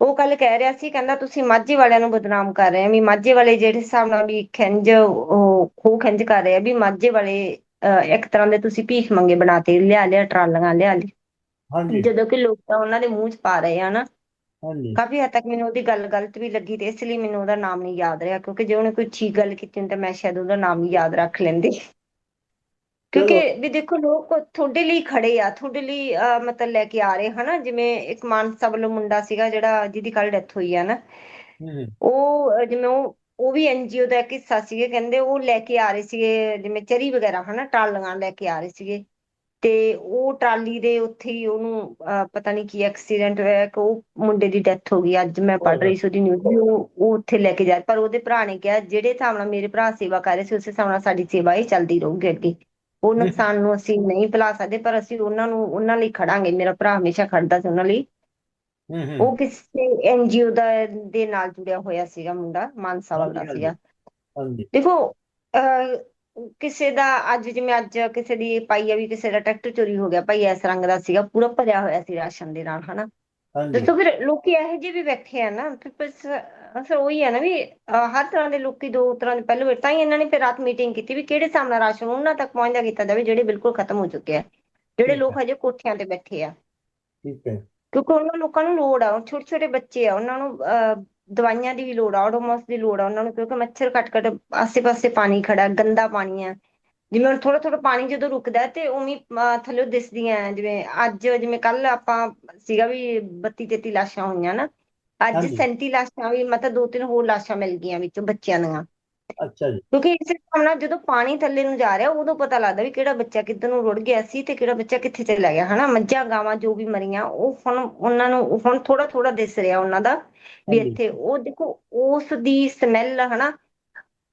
ਉਹ ਕੱਲ ਕਹਿ ਰਿਹਾ ਸੀ, ਕਹਿੰਦਾ ਤੁਸੀਂ ਮਾਝੇ ਵਾਲਿਆਂ ਨੂੰ ਬਦਨਾਮ ਕਰ ਰਹੇ ਆ ਵੀ ਮਾਝੇ ਵਾਲੇ ਜਿਹੜੇ ਹਿਸਾਬ ਨਾਲ ਵੀ ਖਿੰਜ, ਉਹ ਖੂਹ ਖਿੰਜ ਕਰ ਰਹੇ ਆ, ਵੀ ਮਾਝੇ ਵਾਲੇ ਇੱਕ ਤਰ੍ਹਾਂ ਦੇ ਤੁਸੀਂ ਭੀਖ ਮੰਗੇ ਬਣਾਤੇ ਲਿਆ ਲਿਆ ਟਰਾਲੀਆਂ ਲਿਆ ਲਿਆ ਹਾਂਜੀ। ਜਦੋਂ ਕਿ ਲੋਕ ਤਾਂ ਉਹਨਾਂ ਦੇ ਮੂੰਹ 'ਚ ਪਾ ਰਹੇ ਆ ਨਾ। ਹਾਂਜੀ। ਕਾਫੀ ਹੱਦ ਤੱਕ ਮੈਨੂੰ ਉਹਦੀ ਗੱਲ ਗਲਤ ਵੀ ਲੱਗੀ ਤੇ ਇਸ ਲਈ ਮੈਨੂੰ ਉਹਦਾ ਨਾਮ ਨਹੀਂ ਯਾਦ ਰਿਹਾ ਕਿਉਂਕਿ ਜੇ ਉਹਨੇ ਕੋਈ ਠੀਕ ਗੱਲ ਕੀਤੀ ਹੁੰਦੀ ਤਾਂ ਮੈਂ ਸ਼ਾਇਦ ਉਹਦਾ ਨਾਮ ਯਾਦ ਰੱਖ ਲੈਂਦੀ। ਕਿਉਂਕਿ ਵੀ ਦੇਖੋ ਲੋਕ ਤੁਹਾਡੇ ਲਈ ਖੜੇ ਆ ਤੁਹਾਡੇ ਲਈ ਮਤਲਬ ਲੈ ਕੇ ਆ ਰਹੇ ਹਨਾ ਜਿਵੇਂ ਇੱਕ ਮਾਨਸਾ ਵੱਲੋਂ ਮੁੰਡਾ ਸੀਗਾ ਜਿਹੜਾ ਜਿਹਦੀ ਕੱਲ ਡੈਥ ਹੋਈ ਆ ਨਾ। ਉਹ ਜਿਵੇਂ ਉਹ ਉਹ ਵੀ ਐਨਜੀਓ ਦਾ ਇੱਕ ਹਿੱਸਾ ਸੀਗੇ, ਕਹਿੰਦੇ ਉਹ ਲੈ ਕੇ ਆ ਰਹੇ ਸੀਗੇ, ਜਿਵੇਂ ਚਰੀ ਵਗੈਰਾ, ਹਨਾ ਟਰਾਲੀਆਂ ਲੈ ਕੇ ਆ ਰਹੇ ਸੀਗੇ। ਤੇ ਉਹ ਟਰਾਲੀ ਦੇ ਉੱਥੇ ਹੀ ਉਹਨੂੰ ਪਤਾ ਨਹੀਂ ਕੀ ਐਕਸੀਡੈਂਟ ਹੋਇਆ ਕਿ ਉਹ ਮੁੰਡੇ ਦੀ ਡੈਥ ਹੋ ਗਈ। ਅੱਜ ਮੈਂ ਪੜ੍ਹ ਰਹੀ ਸੀ ਉਹਦੀ ਨਿਊਜ਼ ਉਹ ਉਹ ਉੱਥੇ ਲੈ ਕੇ ਜਾ ਪਰ ਉਹਦੇ ਭਰਾ ਨੇ ਕਿਹਾ, ਜਿਹੜੇ ਹਿਸਾਬ ਨਾਲ ਮੇਰੇ ਭਰਾ ਸੇਵਾ ਕਰ ਰਹੇ ਸੀ, ਉਸੇ ਹਿਸਾਬ ਨਾਲ ਸਾਡੀ ਸੇਵਾ ਹੀ ਚੱਲਦੀ ਰਹੂਗੀ ਅੱਗੇ। ਉਹ ਨੁਕਸਾਨ ਨੂੰ ਅਸੀਂ ਨਹੀਂ ਭੁਲਾ ਸਕਦੇ, ਪਰ ਅਸੀਂ ਉਹਨਾਂ ਨੂੰ, ਉਹਨਾਂ ਲਈ ਖੜਾਂਗੇ। ਮੇਰਾ ਭਰਾ ਹਮੇਸ਼ਾ ਖੜਦਾ ਸੀ ਉਹਨਾਂ ਲਈ। ਹੂੰ ਹੂੰ। ਉਹ ਕਿਸੇ ਐਨਜੀਓ ਦਾ ਦੇ ਨਾਲ ਜੁੜਿਆ ਹੋਇਆ ਸੀਗਾ ਮੁੰਡਾ ਮਾਨਸਾ ਵਾਲਾ ਹਾਂਜੀ, ਸੀਗਾ। ਹਾਂਜੀ। ਦੇਖੋ ਅਹ ਕਿਸੇ ਦਾ ਅੱਜ ਜਿਵੇਂ ਅੱਜ ਕਿਸੇ ਦੀ ਪਾਈ ਆ ਵੀ ਕਿਸੇ ਦਾ ਟਰੈਕਟਰ ਚੋਰੀ ਹੋ ਗਿਆ ਭਾਈ ਇਸ ਰੰਗ ਦਾ ਸੀਗਾ ਪੂਰਾ ਭਰਿਆ ਹੋਇਆ ਸੀ ਰਾਸ਼ਨ ਦੇ ਨਾਲ ਹਨਾ। ਹਾਂਜੀ। ਦੱਸੋ ਫਿਰ ਲੋਕੀ ਇਹੋ ਜਿਹੇ ਵੀ ਬੈਠੇ ਆ ਨਾ ਫਿਰ ਬਸ ਅਸਰ ਉਹੀ ਹੈ ਨਾ ਵੀ ਅਹ ਹਰ ਤਰ੍ਹਾਂ ਦੇ ਲੋਕੀ ਦੋ ਤਰ੍ਹਾਂ ਦੇ ਪਹਿਲੇ ਤਾਂ ਹੀ ਇਹਨਾਂ ਨੇ ਫਿਰ ਰਾਤ ਮੀਟਿੰਗ ਕੀਤੀ ਵੀ ਕਿਹੜੇ ਹਿਸਾਬ ਨਾਲ ਰਾਸ਼ਨ ਉਹਨਾਂ ਤੱਕ ਪਹੁੰਚਦਾ ਕੀਤਾ ਜਾਵੇ ਜਿਹੜੇ ਬਿਲਕੁਲ ਖਤਮ ਹੋ ਚੁੱਕੇ ਆ ਜਿਹੜੇ ਠੀਕ ਲੋਕ ਹਜੇ ਕੋਠਿਆਂ ਤੇ ਬੈਠੇ ਆ। ਠੀਕ ਹੈ। ਕਿਉਂਕਿ ਉਹਨਾਂ ਲੋਕਾਂ ਨੂੰ ਲੋੜ ਆ ਛੋਟੇ ਛੋਟੇ ਬੱਚੇ ਆ ਉਹਨਾਂ ਨੂੰ ਅਹ, ਦਵਾਈਆਂ ਦੀ ਵੀ ਲੋੜ ਆ ਓਡੋਮੋਸ ਦੀ ਲੋੜ ਆ ਉਹਨਾਂ ਨੂੰ ਕਿਉਂਕਿ ਮੱਛਰ ਕੱਟ ਕੱਟ ਆਸੇ-ਪਾਸੇ ਪਾਣੀ ਖੜਾ ਗੰਦਾ ਪਾਣੀ ਆ ਜਿਵੇਂ ਹੁਣ ਥੋੜਾ ਥੋੜਾ ਪਾਣੀ ਜਦੋਂ ਰੁਕਦਾ ਤੇ ਉਵੇਂ ਥੱਲੇ ਦਿਸਦੀਆਂ। ਜਿਵੇਂ ਅੱਜ ਜਿਵੇਂ ਕੱਲ ਆਪਾਂ ਸੀਗਾ ਵੀ 32 33 ਲਾਸ਼ਾਂ ਹੋਈਆਂ ਨਾ ਅੱਜ ਹਾਂਜੀ। 37 ਲਾਸ਼ਾਂ ਵੀ ਮਤਲਬ ਦੋ ਤਿੰਨ ਹੋਰ ਲਾਸ਼ਾਂ ਮਿਲ ਗਈਆਂ ਵਿੱਚੋਂ ਬੱਚਿਆਂ ਦੀਆਂ ਅੱਛਾ ਜੀ। ਕਿਉਂਕਿ ਇਸ ਹਿਸਾਬ ਨਾਲ ਜਦੋਂ ਪਾਣੀ ਥੱਲੇ ਨੂੰ ਜਾ ਰਿਹਾ ਉਦੋਂ ਪਤਾ ਲੱਗਦਾ ਵੀ ਕਿਹੜਾ ਬੱਚਾ ਕਿੱਧਰ ਨੂੰ ਰੁੜ ਗਿਆ ਸੀ ਤੇ ਕਿਹੜਾ ਬੱਚਾ ਕਿੱਥੇ ਚਲਾ ਗਿਆ ਹਨਾ? ਮੱਝਾਂ ਗਾਵਾਂ ਜੋ ਵੀ ਮਰੀਆਂ ਉਹ ਹੁਣ ਉਹਨਾਂ ਨੂੰ ਹੁਣ ਥੋੜਾ ਥੋੜਾ ਦਿਸ ਰਿਹਾ ਉਹਨਾਂ ਦਾ ਵੀ। ਇੱਥੇ। ਉਹ ਦੇਖੋ ਉਸ ਦੀ ਸਮੈਲ ਹਨਾ?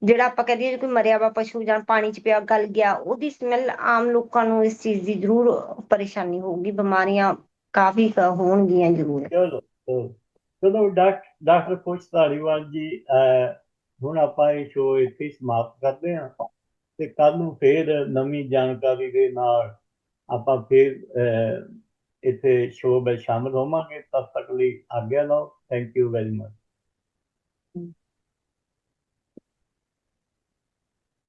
ਜਿਹੜਾ ਆਪਾਂ ਕਹਦੇ ਕੋਈ ਮਰਿਆ ਵਾ ਪਸ਼ੂ ਜਾਂ ਪਾਣੀ 'ਚ ਪਿਆ ਗਲ ਗਿਆ ਉਹਦੀ ਸਮੈਲ ਆਮ ਲੋਕਾਂ ਨੂੰ ਇਸ ਚੀਜ਼ ਦੀ ਜ਼ਰੂਰ ਪਰੇਸ਼ਾਨੀ ਹੋਊਗੀ ਬਿਮਾਰੀਆਂ ਕਾਫੀ ਕੁ ਹੋਣਗੀਆਂ ਜ਼ਰੂਰ। ਚਲੋ ਚਲੋ। ਚਲੋ ਡਾਕਟਰ ਡਾਕਟਰ ਪੁੱਛ ਧਾਰੀਵਾਲ ਜੀ ਅਹ, ਹੁਣ ਆਪਾਂ ਇਹ ਸ਼ੋਅ ਇੱਥੇ ਹੀ ਸਮਾਪਤ ਕਰਦੇ ਹਾਂ ਤੇ ਕੱਲ ਨੂੰ ਫੇਰ ਨਵੀਂ ਜਾਣਕਾਰੀ ਦੇ ਨਾਲ ਆਪਾਂ ਫੇਰ ਇੱਥੇ ਸ਼ੋਅ ਵਿੱਚ ਸ਼ਾਮਲ ਹੋਵਾਂਗੇ। ਤਦ ਤੱਕ ਲਈ ਆਗਿਆ ਲਓ ਥੈਂਕ ਯੂ ਵੈਰੀ ਮਚ